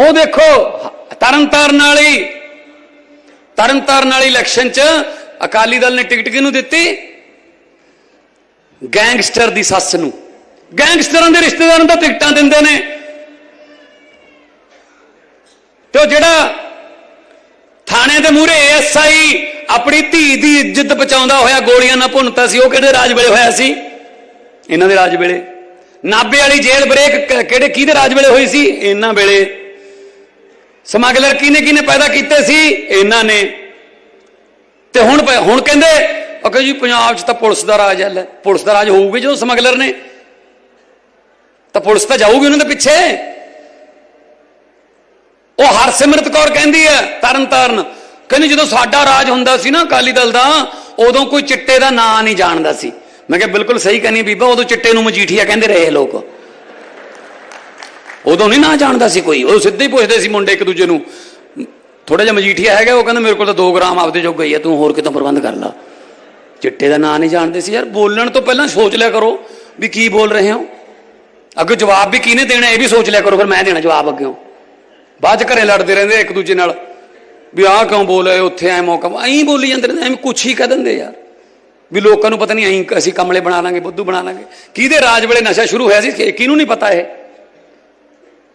ਉਹ ਦੇਖੋ ਤਰਨ ਤਾਰਨ ਵਾਲੀ ਤਰਨ ਤਾਰਨ ਵਾਲੀ ਇਲੈਕਸ਼ਨ 'ਚ ਅਕਾਲੀ ਦਲ ਨੇ ਟਿਕਟ ਕਿਹਨੂੰ ਦਿੱਤੀ? ਗੈਂਗਸਟਰ ਦੀ ਸੱਸ ਨੂੰ। ਗੈਂਗਸਟਰਾਂ ਦੇ ਰਿਸ਼ਤੇਦਾਰਾਂ ਦਾ ਟਿਕਟਾਂ ਦਿੰਦੇ ਨੇ। ਤੇ ਉਹ ਜਿਹੜਾ ਥਾਣੇ ਦੇ ਮੂਹਰੇ ਐਸਆਈ ਆਪਣੀ ਧੀ ਦੀ ਇੱਜ਼ਤ ਬਚਾਉਂਦਾ ਹੋਇਆ ਗੋਲੀਆਂ ਨਾਲ ਭੁੰਨਤਾ ਸੀ, ਉਹ ਕਿਹੜੇ ਰਾਜ ਵੇਲੇ ਹੋਇਆ ਸੀ? ਇਹਨਾਂ ਦੇ ਰਾਜ ਵੇਲੇ। ਨਾਬੇ ਵਾਲੀ ਜੇਲ੍ਹ ਬ੍ਰੇਕ ਕਿਹੜੇ, ਕਿਹਦੇ ਰਾਜ ਵੇਲੇ ਹੋਈ ਸੀ? ਇਹਨਾਂ ਵੇਲੇ। ਸਮਗਲਰ ਕਿਹਨੇ ਕਿਹਨੇ ਪੈਦਾ ਕੀਤੇ ਸੀ? ਇਹਨਾਂ ਨੇ। ਤੇ ਹੁਣ ਹੁਣ ਕਹਿੰਦੇ, ਉਹ ਕਹਿੰਦੇ ਜੀ ਪੰਜਾਬ 'ਚ ਤਾਂ ਪੁਲਿਸ ਦਾ ਰਾਜ ਹੈ ਪੁਲਿਸ ਦਾ ਰਾਜ ਹੋਊਗੀ ਜਦੋਂ ਸਮਗਲਰ ਨੇ। ਤਾਂ ਪੁਲਿਸ ਤਾਂ ਜਾਊਗੀ ਉਹਨਾਂ ਦੇ ਪਿੱਛੇ। ਉਹ ਹਰਸਿਮਰਤ ਕੌਰ ਕਹਿੰਦੀ ਹੈ ਤਰਨ ਤਾਰਨ ਕਹਿੰਦੀ ਜਦੋਂ ਸਾਡਾ ਰਾਜ ਹੁੰਦਾ ਸੀ ਨਾ ਅਕਾਲੀ ਦਲ ਦਾ, ਉਦੋਂ ਕੋਈ ਚਿੱਟੇ ਦਾ ਨਾਂ ਨਹੀਂ ਜਾਣਦਾ ਸੀ। ਮੈਂ ਕਿਹਾ ਬਿਲਕੁਲ ਸਹੀ ਕਹਿੰਦੀ ਬੀਬਾ, ਉਦੋਂ ਚਿੱਟੇ ਨੂੰ ਮਜੀਠੀਆ ਕਹਿੰਦੇ ਰਹੇ ਲੋਕ। ਉਦੋਂ ਨਹੀਂ ਨਾ ਜਾਣਦਾ ਸੀ ਕੋਈ। ਉਹ ਸਿੱਧੇ ਹੀ ਪੁੱਛਦੇ ਸੀ ਮੁੰਡੇ ਇੱਕ ਦੂਜੇ ਨੂੰ ਥੋੜਾ ਜਿਹਾ ਮਜੀਠੀਆ ਹੈਗਾ ਉਹ? ਕਹਿੰਦਾ, ਮੇਰੇ ਕੋਲ ਤਾਂ 2 ਗ੍ਰਾਮ ਆਪਦੇ ਜੋਗਾ ਹੀ ਆ, ਤੂੰ ਹੋਰ ਕਿਤੋਂ ਪ੍ਰਬੰਧ ਕਰ ਲਾ। ਚਿੱਟੇ ਦਾ ਨਾਂ ਨਹੀਂ ਜਾਣਦੇ ਸੀ। ਯਾਰ, ਬੋਲਣ ਤੋਂ ਪਹਿਲਾਂ ਸੋਚ ਲਿਆ ਕਰੋ ਵੀ ਕੀ ਬੋਲ ਰਹੇ ਹੋ। ਅੱਗੇ ਜਵਾਬ ਵੀ ਕਿਹਨੇ ਦੇਣਾ, ਇਹ ਵੀ ਸੋਚ ਲਿਆ ਕਰੋ, ਫਿਰ ਮੈਂ ਦੇਣਾ ਜਵਾਬ ਅੱਗੇ। ਬਾਅਦ ਚ ਘਰੇ ਲੜਦੇ ਰਹਿੰਦੇ ਇੱਕ ਦੂਜੇ ਨਾਲ, ਵੀ ਆਹ ਕਿਉਂ ਬੋਲੇ ਉੱਥੇ ਐ ਮੌਕਾ ਐਂ ਬੋਲੀ ਜਾਂਦੇ ਰਹਿੰਦੇ, ਐਵੇਂ ਕੁਛ ਹੀ ਕਹਿ ਦਿੰਦੇ ਯਾਰ। ਵੀ ਲੋਕਾਂ ਨੂੰ ਪਤਾ ਨਹੀਂ, ਐਂ ਅਸੀਂ ਕਮਲੇ ਬਣਾ ਲਾਂਗੇ, ਬੁੱਧੂ ਬਣਾ ਲਾਂਗੇ। ਕਿਹਦੇ ਰਾਜ ਵੇਲੇ ਨਸ਼ਾ ਸ਼ੁਰੂ ਹੋਇਆ ਸੀ ਕਿਹਨੂੰ ਨਹੀਂ ਪਤਾ ਇਹ?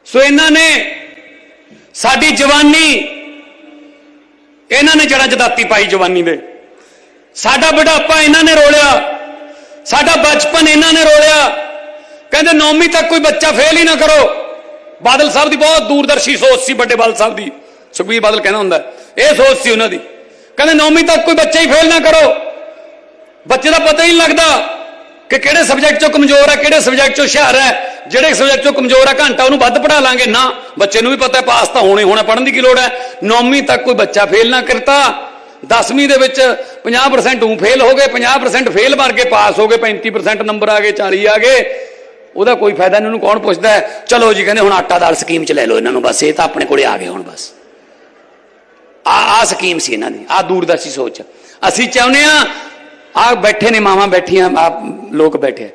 ਸੋ ਇਹਨਾਂ ਨੇ ਸਾਡੀ ਜਵਾਨੀ, ਇਹਨਾਂ ਨੇ ਜੜਾ ਜਦਾਤੀ ਪਾਈ ਜਵਾਨੀ ਦੇ। ਸਾਡਾ ਬੁਢਾਪਾ ਇਹਨਾਂ ਨੇ ਰੋਲਿਆ, ਸਾਡਾ ਬਚਪਨ ਇਹਨਾਂ ਨੇ ਰੋਲਿਆ। ਕਹਿੰਦੇ ਨੌਵੀਂ ਤੱਕ ਕੋਈ ਬੱਚਾ ਫੇਲ ਹੀ ਨਾ ਕਰੋ। ਬਾਦਲ ਸਾਹਿਬ ਦੀ ਬਹੁਤ ਦੂਰਦਰਸ਼ੀ ਸੋਚ ਸੀ ਵੱਡੇ ਬਾਦਲ ਸਾਹਿਬ ਦੀ। ਸੁਖਬੀਰ ਬਾਦਲ ਕਹਿੰਦਾ ਹੁੰਦਾ, ਇਹ ਸੋਚ ਸੀ ਉਹਨਾਂ ਦੀ। ਕਹਿੰਦੇ ਨੌਵੀਂ ਤੱਕ ਕੋਈ ਬੱਚਾ ਹੀ ਫੇਲ ਨਾ ਕਰੋ। ਬੱਚੇ ਦਾ ਪਤਾ ਹੀ ਨਹੀਂ ਲੱਗਦਾ। ਕਿ ਕਿਹੜੇ ਸਬਜੈਕਟ ਚੋਂ ਕਮਜ਼ੋਰ ਹੈ, ਕਿਹੜੇ ਸਬਜੈਕਟ ਚੋਂ ਹੁਸ਼ਿਆਰ ਹੈ, ਜਿਹੜੇ ਸਬਜੈਕਟ ਚੋਂ ਕਮਜ਼ੋਰ ਹੈ, ਘੰਟਾ ਉਹਨੂੰ ਵੱਧ ਪੜਾ ਲਾਂਗੇ। ਨਾ, ਬੱਚੇ ਨੂੰ ਵੀ ਪਤਾ ਹੈ, ਪਾਸ ਤਾਂ ਹੋਣੇ ਹੋਣਾ ਪੜਨ ਦੀ ਕੀ ਲੋੜ ਹੈ? ਨੌਵੀਂ ਤੱਕ ਕੋਈ ਬੱਚਾ ਫੇਲ ਨਾ ਕਰਤਾ 10ਵੀਂ ਦੇ ਵਿੱਚ 50% ਉਹ ਫੇਲ ਹੋ ਗਏ 50% ਫੇਲ ਮਾਰ ਕੇ ਪਾਸ ਹੋ ਗਏ 35% ਨੰਬਰ ਆ ਗਏ 40 ਆ ਗਏ। ਉਹਦਾ ਕੋਈ ਫਾਇਦਾ ਨਹੀਂ ਉਹਨੂੰ ਕੌਣ ਪੁੱਛਦਾ ਹੈ? ਚਲੋ ਜੀ, ਕਹਿੰਦੇ ਹੁਣ ਆਟਾ ਦਾਲ ਸਕੀਮ ਚ ਲੈ ਲਓ ਇਹਨਾਂ ਨੂੰ ਬਸ, ਇਹ ਤਾਂ ਆਪਣੇ ਕੋਲੇ ਆ ਗਏ ਹੁਣ ਬਸ। ਆ ਆ ਸਕੀਮ ਸੀ ਇਹਨਾਂ ਦੀ, ਆ ਦੂਰਦਰਸ਼ੀ ਸੋਚ। ਅਸੀਂ ਚਾਹੁੰਦੇ ਆ ਆ ਬੈਠੇ ਨੇ, ਮਾਵਾਂ ਬੈਠੀਆਂ ਆਪ ਲੋਕ ਬੈਠੇ।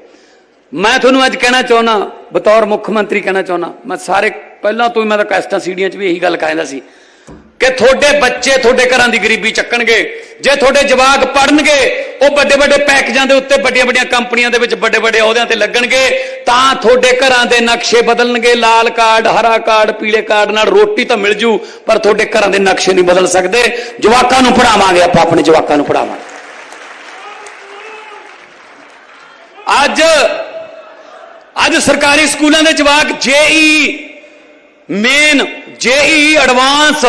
ਮੈਂ ਤੁਹਾਨੂੰ ਅੱਜ ਕਹਿਣਾ ਚਾਹੁੰਦਾ ਬਤੌਰ ਮੁੱਖ ਮੰਤਰੀ ਕਹਿਣਾ ਚਾਹੁੰਦਾ ਮੈਂ ਸਾਰੇ, ਪਹਿਲਾਂ ਤੋਂ ਹੀ ਮੈਂ ਤਾਂ ਕੈਸਟਾਂ ਸੀੜੀਆਂ 'ਚ ਵੀ ਇਹੀ ਗੱਲ ਕਹਿੰਦਾ ਸੀ ਕਿ ਤੁਹਾਡੇ ਬੱਚੇ ਤੁਹਾਡੇ ਘਰਾਂ ਦੀ ਗਰੀਬੀ ਚੱਕਣਗੇ, ਜੇ ਤੁਹਾਡੇ ਜਵਾਕ ਪੜਨਗੇ ਉਹ ਵੱਡੇ ਵੱਡੇ ਪੈਕੇਜਾਂ ਦੇ ਉੱਤੇ ਵੱਡੀਆਂ ਵੱਡੀਆਂ ਕੰਪਨੀਆਂ ਦੇ ਵਿੱਚ ਵੱਡੇ ਵੱਡੇ ਅਹੁਦਿਆਂ ਤੇ ਲੱਗਣਗੇ, ਤਾਂ ਤੁਹਾਡੇ ਘਰਾਂ ਦੇ ਨਕਸ਼ੇ ਬਦਲਣਗੇ, ਲਾਲ ਕਾਰਡ, ਹਰਾ ਕਾਰਡ, ਪੀਲੇ ਕਾਰਡ ਨਾਲ ਰੋਟੀ ਤਾਂ ਮਿਲ ਜੂ, ਪਰ ਤੁਹਾਡੇ ਘਰਾਂ ਦੇ ਨਕਸ਼ੇ ਨਹੀਂ ਬਦਲ ਸਕਦੇ। ਜਵਾਕਾਂ ਨੂੰ ਪੜਾਵਾਂਗੇ ਆਪਾਂ, ਆਪਣੇ ਜਵਾਕਾਂ ਨੂੰ ਪੜਾਵਾਂਗੇ ਅੱਜ ਅੱਜ ਸਰਕਾਰੀ ਸਕੂਲਾਂ ਦੇ ਜਵਾਕ JEE main, JEE advance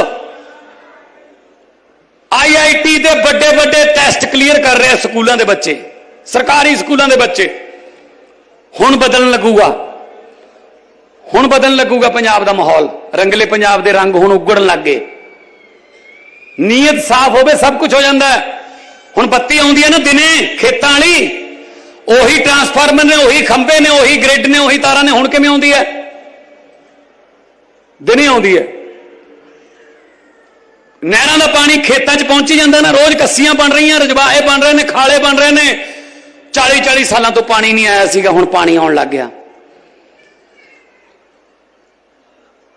IIT ਦੇ ਵੱਡੇ ਵੱਡੇ ਟੈਸਟ ਕਲੀਅਰ ਕਰ ਰਹੇ ਸਕੂਲਾਂ ਦੇ ਬੱਚੇ, ਸਰਕਾਰੀ ਸਕੂਲਾਂ ਦੇ ਬੱਚੇ। ਹੁਣ ਬਦਲਣ ਲੱਗੂਗਾ। ਹੁਣ ਬਦਲਣ ਲੱਗੂਗਾ ਪੰਜਾਬ ਦਾ ਮਾਹੌਲ। ਰੰਗਲੇ ਪੰਜਾਬ ਦੇ ਰੰਗ ਹੁਣ ਉਗੜਨ ਲੱਗ ਗਏ। ਨੀਅਤ ਸਾਫ਼ ਹੋਵੇ, ਸਭ ਕੁਝ ਹੋ ਜਾਂਦਾ। ਹੁਣ ਬੱਤੀ ਆਉਂਦੀ ਹੈ ਨਾ ਦਿਨੇ, ਖੇਤਾਂ ਵਾਲੀ। ਉਹੀ ਟਰਾਂਸਫਾਰਮਰ ਨੇ, ਉਹੀ ਖੰਭੇ ਨੇ, ਉਹੀ ਗ੍ਰਿਡ ਨੇ, ਉਹੀ ਤਾਰਾਂ ਨੇ, ਹੁਣ ਕਿਵੇਂ ਆਉਂਦੀ ਹੈ? ਦਿਨੇ ਆਉਂਦੀ ਹੈ। ਨਹਿਰਾਂ ਦਾ ਪਾਣੀ ਖੇਤਾਂ 'ਚ ਪਹੁੰਚੀ ਜਾਂਦਾ ਨਾ, ਰੋਜ਼ ਕੱਸੀਆਂ ਬਣ ਰਹੀਆਂ ਰਜਵਾਏ ਬਣ ਰਹੇ ਨੇ, ਖਾਲੇ ਬਣ ਰਹੇ ਨੇ। 40 40 ਸਾਲਾਂ ਤੋਂ ਪਾਣੀ ਨਹੀਂ ਆਇਆ ਸੀਗਾ, ਹੁਣ ਪਾਣੀ ਆਉਣ ਲੱਗ ਗਿਆ।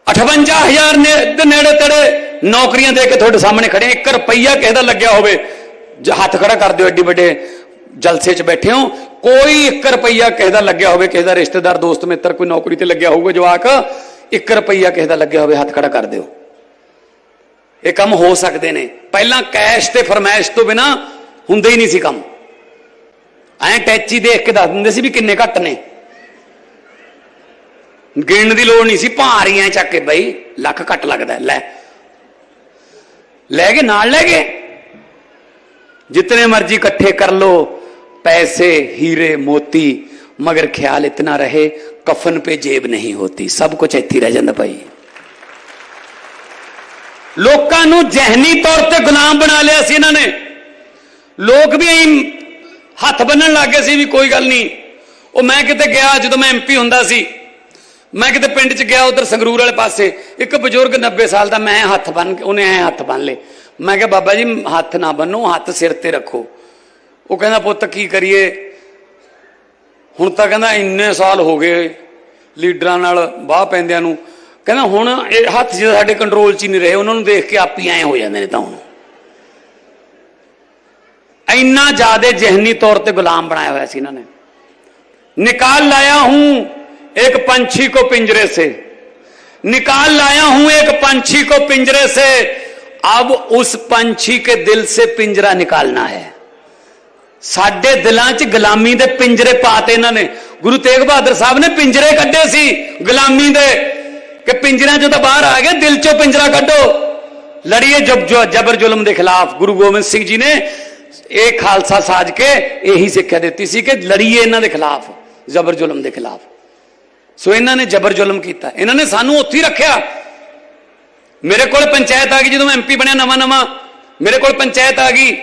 58000 ਨੇ ਦੇ ਨੇੜੇ ਤੇੜੇ ਨੌਕਰੀਆਂ ਦੇ ਕੇ ਤੁਹਾਡੇ ਸਾਹਮਣੇ ਖੜੇ 1 ਰੁਪਈਆ ਕਿਸੇ ਦਾ ਲੱਗਿਆ ਹੋਵੇ ਹੱਥ ਖੜਾ ਕਰ ਦਿਓ ਐਡੀ ਵੱਡੇ ਜਲਸੇ 'ਚ ਬੈਠੇ ਹੋ। ਕੋਈ 1 ਰੁਪਈਆ ਕਿਸੇ ਦਾ ਲੱਗਿਆ ਹੋਵੇ, ਕਿਸੇ ਦਾ ਰਿਸ਼ਤੇਦਾਰ, ਦੋਸਤ, ਮਿੱਤਰ, ਕੋਈ ਨੌਕਰੀ ਤੇ ਲੱਗਿਆ ਹੋਊਗਾ ਜਵਾਕ 1 ਰੁਪਈਆ ਕਿਸੇ ਦਾ ਲੱਗਿਆ ਹੋਵੇ, ਹੱਥ ਖੜਾ ਕਰ ਦਿਓ। ਇਹ ਕੰਮ ਹੋ ਸਕਦੇ ਨੇ। ਪਹਿਲਾਂ ਕੈਸ਼ ਤੇ ਫਰਮਾਇਸ਼ ਤੋਂ ਬਿਨਾ ਹੁੰਦੇ ਹੀ ਨਹੀਂ ਸੀ ਕੰਮ। ਐਂ ਟੈਚੀ ਦੇਖ ਕੇ ਦੱਸ ਦਿੰਦੇ ਸੀ ਵੀ ਕਿੰਨੇ ਘੱਟ ਨੇ। ਗਿਣਨ ਦੀ ਲੋੜ ਨਹੀਂ ਸੀ ਭਾਰੀਆਂ ਚੱਕ ਕੇ ਬਈ, ਲੱਖ ਘੱਟ ਲੱਗਦਾ, ਲੈ। ਲੈ ਕੇ ਨਾਲ ਲੈ ਕੇ ਜਿੰਨੇ ਮਰਜ਼ੀ ਇਕੱਠੇ ਕਰ ਲੋ पैसे हीरे मोती मगर ख्याल इतना रहे कफन पे जेब नहीं होती सब कुछ ਇੱਥੇ ਹੀ ਰਹਿ ਜਾਂਦਾ ਭਾਈ ਲੋਕਾਂ ਨੂੰ ਜ਼ਹਿਨੀ ਤੌਰ ਤੇ ਗੁਲਾਮ ਬਣਾ ਲਿਆ ਸੀ ਇਹਨਾਂ ਨੇ ਲੋਕ ਵੀ ਐਂ ਹੱਥ ਬੰਨਣ ਲੱਗ ਗਏ ਸੀ ਵੀ ਕੋਈ ਗੱਲ ਨਹੀਂ ਉਹ ਮੈਂ ਕਿਤੇ ਗਿਆ ਜਦੋਂ ਮੈਂ ਐਮਪੀ ਹੁੰਦਾ ਸੀ ਮੈਂ ਕਿਤੇ ਪਿੰਡ 'ਚ ਗਿਆ ਉਧਰ ਸੰਗਰੂਰ ਵਾਲੇ ਪਾਸੇ ਇੱਕ ਬਜ਼ੁਰਗ 90 ਸਾਲ ਦਾ ਮੈਂ ਹੱਥ ਬੰਨ ਕੇ ਉਹਨੇ ਐ ਹੱਥ ਬੰਨ ਲਏ ਮੈਂ ਕਿਹਾ ਬਾਬਾ ਜੀ ਹੱਥ ਨਾ ਬੰਨੋ ਹੱਥ ਸਿਰ ਤੇ ਰੱਖੋ ਉਹ ਕਹਿੰਦਾ ਪੁੱਤ ਕੀ ਕਰੀਏ ਹੁਣ ਤਾਂ ਕਹਿੰਦਾ ਇੰਨੇ ਸਾਲ ਹੋ ਗਏ ਲੀਡਰਾਂ ਨਾਲ ਬਾਹ ਪੈਂਦਿਆਂ ਨੂੰ ਕਹਿੰਦਾ ਹੁਣ ਇਹ ਹੱਥ ਜਿਹੇ ਸਾਡੇ ਕੰਟਰੋਲ 'ਚ ਹੀ ਨਹੀਂ ਰਹੇ ਉਹਨਾਂ ਨੂੰ ਦੇਖ ਕੇ ਆਪ ਹੀ ਐ ਹੋ ਜਾਂਦੇ ਨੇ ਤਾਂ ਹੁਣ ਇੰਨਾ ਜ਼ਿਆਦਾ ਜਿਹਨੀ ਤੌਰ ਤੇ ਗੁਲਾਮ ਬਣਾਇਆ ਹੋਇਆ ਸੀ ਇਹਨਾਂ ਨੇ निकाल लाया हूं एक पंछी को पिंजरे से निकाल लाया हूं एक पंछी को पिंजरे से अब उस पंछी के दिल से पिंजरा निकालना है ਸਾਡੇ ਦਿਲਾਂ 'ਚ ਗੁਲਾਮੀ ਦੇ ਪਿੰਜਰੇ ਪਾਤੇ ਇਹਨਾਂ ਨੇ। ਗੁਰੂ ਤੇਗ ਬਹਾਦਰ ਸਾਹਿਬ ਨੇ ਪਿੰਜਰੇ ਕੱਢੇ ਸੀ ਗੁਲਾਮੀ ਦੇ ਕਿ ਪਿੰਜਰਿਆਂ 'ਚੋਂ ਤਾਂ ਬਾਹਰ ਆ ਗਏ, ਦਿਲ 'ਚੋਂ ਪਿੰਜਰਾ ਕੱਢੋ। ਲੜੀਏ ਜਬਰ ਜ਼ੁਲਮ ਦੇ ਖਿਲਾਫ। ਗੁਰੂ ਗੋਬਿੰਦ ਸਿੰਘ ਜੀ ਨੇ ਇਹ ਖਾਲਸਾ ਸਾਜ ਕੇ ਇਹੀ ਸਿੱਖਿਆ ਦਿੱਤੀ ਸੀ ਕਿ ਲੜੀਏ ਇਹਨਾਂ ਦੇ ਖਿਲਾਫ, ਜ਼ਬਰ ਜ਼ੁਲਮ ਦੇ ਖਿਲਾਫ। ਸੋ ਇਹਨਾਂ ਨੇ ਜ਼ਬਰ ਜ਼ੁਲਮ ਕੀਤਾ। ਇਹਨਾਂ ਨੇ ਸਾਨੂੰ ਉੱਥੇ ਹੀ ਰੱਖਿਆ। ਮੇਰੇ ਕੋਲ ਪੰਚਾਇਤ ਆ ਗਈ ਜਦੋਂ ਮੈਂ ਐਮਪੀ ਬਣਿਆ ਨਵਾਂ ਨਵਾਂ ਮੇਰੇ ਕੋਲ ਪੰਚਾਇਤ ਆ ਗਈ।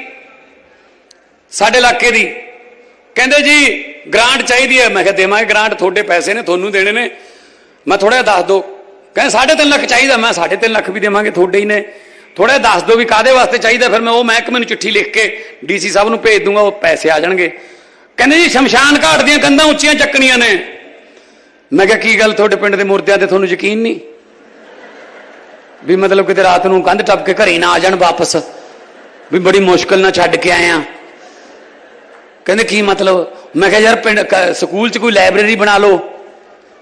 ਸਾਡੇ ਇਲਾਕੇ ਦੀ। ਕਹਿੰਦੇ ਜੀ ਗ੍ਰਾਂਟ ਚਾਹੀਦੀ ਹੈ। ਮੈਂ ਕਿਹਾ, ਦੇਵਾਂਗੇ ਗ੍ਰਾਂਟ ਤੁਹਾਡੇ ਪੈਸੇ ਨੇ, ਤੁਹਾਨੂੰ ਦੇਣੇ ਨੇ। ਮੈਂ ਥੋੜਾ ਜਿਹਾ ਦੱਸ ਦਿਓ ਕਹਿੰਦੇ 3.5 ਲੱਖ ਚਾਹੀਦਾ। ਮੈਂ 3.5 ਲੱਖ ਵੀ ਦੇਵਾਂਗੇ, ਤੁਹਾਡੇ ਹੀ ਨੇ। ਥੋੜਾ ਜਿਹਾ ਦੱਸ ਦਿਓ ਵੀ ਕਾਦੇ ਵਾਸਤੇ ਚਾਹੀਦਾ। ਫਿਰ ਮੈਂ ਉਹ ਮਹਿਕਮੇ ਨੂੰ ਚਿੱਠੀ ਲਿਖ ਕੇ ਡੀਸੀ ਸਾਹਿਬ ਨੂੰ ਭੇਜ ਦੂੰਗਾ, ਉਹ ਪੈਸੇ ਆ ਜਾਣਗੇ। ਕਹਿੰਦੇ ਜੀ, ਸ਼ਮਸ਼ਾਨ ਘਾਟ ਦੀਆਂ ਕੰਧਾਂ ਉੱਚੀਆਂ ਚੱਕਣੀਆਂ ਨੇ। ਮੈਂ ਕਿਹਾ, ਕੀ ਗੱਲ ਤੁਹਾਡੇ ਪਿੰਡ ਦੇ ਮੁਰਦਿਆਂ ਤੇ ਤੁਹਾਨੂੰ ਯਕੀਨ ਨਹੀਂ? ਵੀ ਮਤਲਬ ਕਿਤੇ ਰਾਤ ਨੂੰ ਕੰਧ ਟੱਪ ਕੇ ਘਰੇ ਨਾ ਆ ਜਾਣ ਵਾਪਸ। ਵੀ ਬੜੀ ਮੁਸ਼ਕਲ ਨਾਲ ਛੱਡ ਕੇ ਆਏ ਆ। ਕਹਿੰਦੇ ਕੀ ਮਤਲਬ? ਮੈਂ ਕਿਹਾ ਯਾਰ ਪਿੰਡ ਕ- ਸਕੂਲ 'ਚ ਕੋਈ ਲਾਇਬ੍ਰੇਰੀ ਬਣਾ ਲਓ।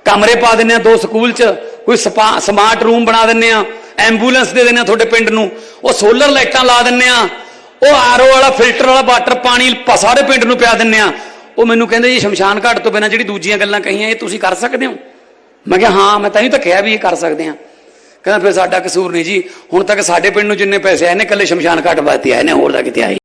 ਕਮਰੇ ਪਾ ਦਿੰਨੇ ਆ ਦੋ ਸਕੂਲ 'ਚ, ਕੋਈ ਸਪਾ- ਸਮਾਰਟ ਰੂਮ ਬਣਾ ਦਿੰਨੇ ਆ ਐਂਬੂਲੈਂਸ ਦੇ ਦਿੰਨੇ ਆ ਤੁਹਾਡੇ ਪਿੰਡ ਨੂੰ। ਉਹ ਸੋਲਰ ਲਾਈਟਾਂ ਲਾ ਦਿੰਨੇ ਆ ਉਹ ਆਰਓ ਵਾਲਾ ਫਿਲਟਰ ਵਾਲਾ ਵਾਟਰ ਪਾਣੀ ਸਾਰੇ ਪਿੰਡ ਨੂੰ ਪਿਆ ਦਿੰਨੇ ਆ ਉਹ ਮੈਨੂੰ ਕਹਿੰਦੇ ਜੀ ਸ਼ਮਸ਼ਾਨ ਘਾਟ ਤੋਂ ਬਿਨਾਂ ਜਿਹੜੀ ਦੂਜੀਆਂ ਗੱਲਾਂ ਕਹੀਆਂ, ਇਹ ਤੁਸੀਂ ਕਰ ਸਕਦੇ ਹੋ? ਮੈਂ ਕਿਹਾ, ਹਾਂ, ਮੈਂ ਤਾਂ ਹੀ ਤਾਂ ਕਿਹਾ ਵੀ ਇਹ ਕਰ ਸਕਦੇ ਆ ਕਹਿੰਦਾ, ਫਿਰ ਸਾਡਾ ਕਸੂਰ ਨਹੀਂ ਜੀ, ਹੁਣ ਤੱਕ ਸਾਡੇ ਪਿੰਡ ਨੂੰ ਜਿੰਨੇ ਪੈਸੇ ਆਏ ਨੇ ਕੱਲੇ ਸ਼ਮਸ਼ਾਨ ਘਾਟ ਵਾਸਤੇ ਆਏ ਨੇ, ਹੋਰ ਦਾ ਕਿਤੇ ਆਏ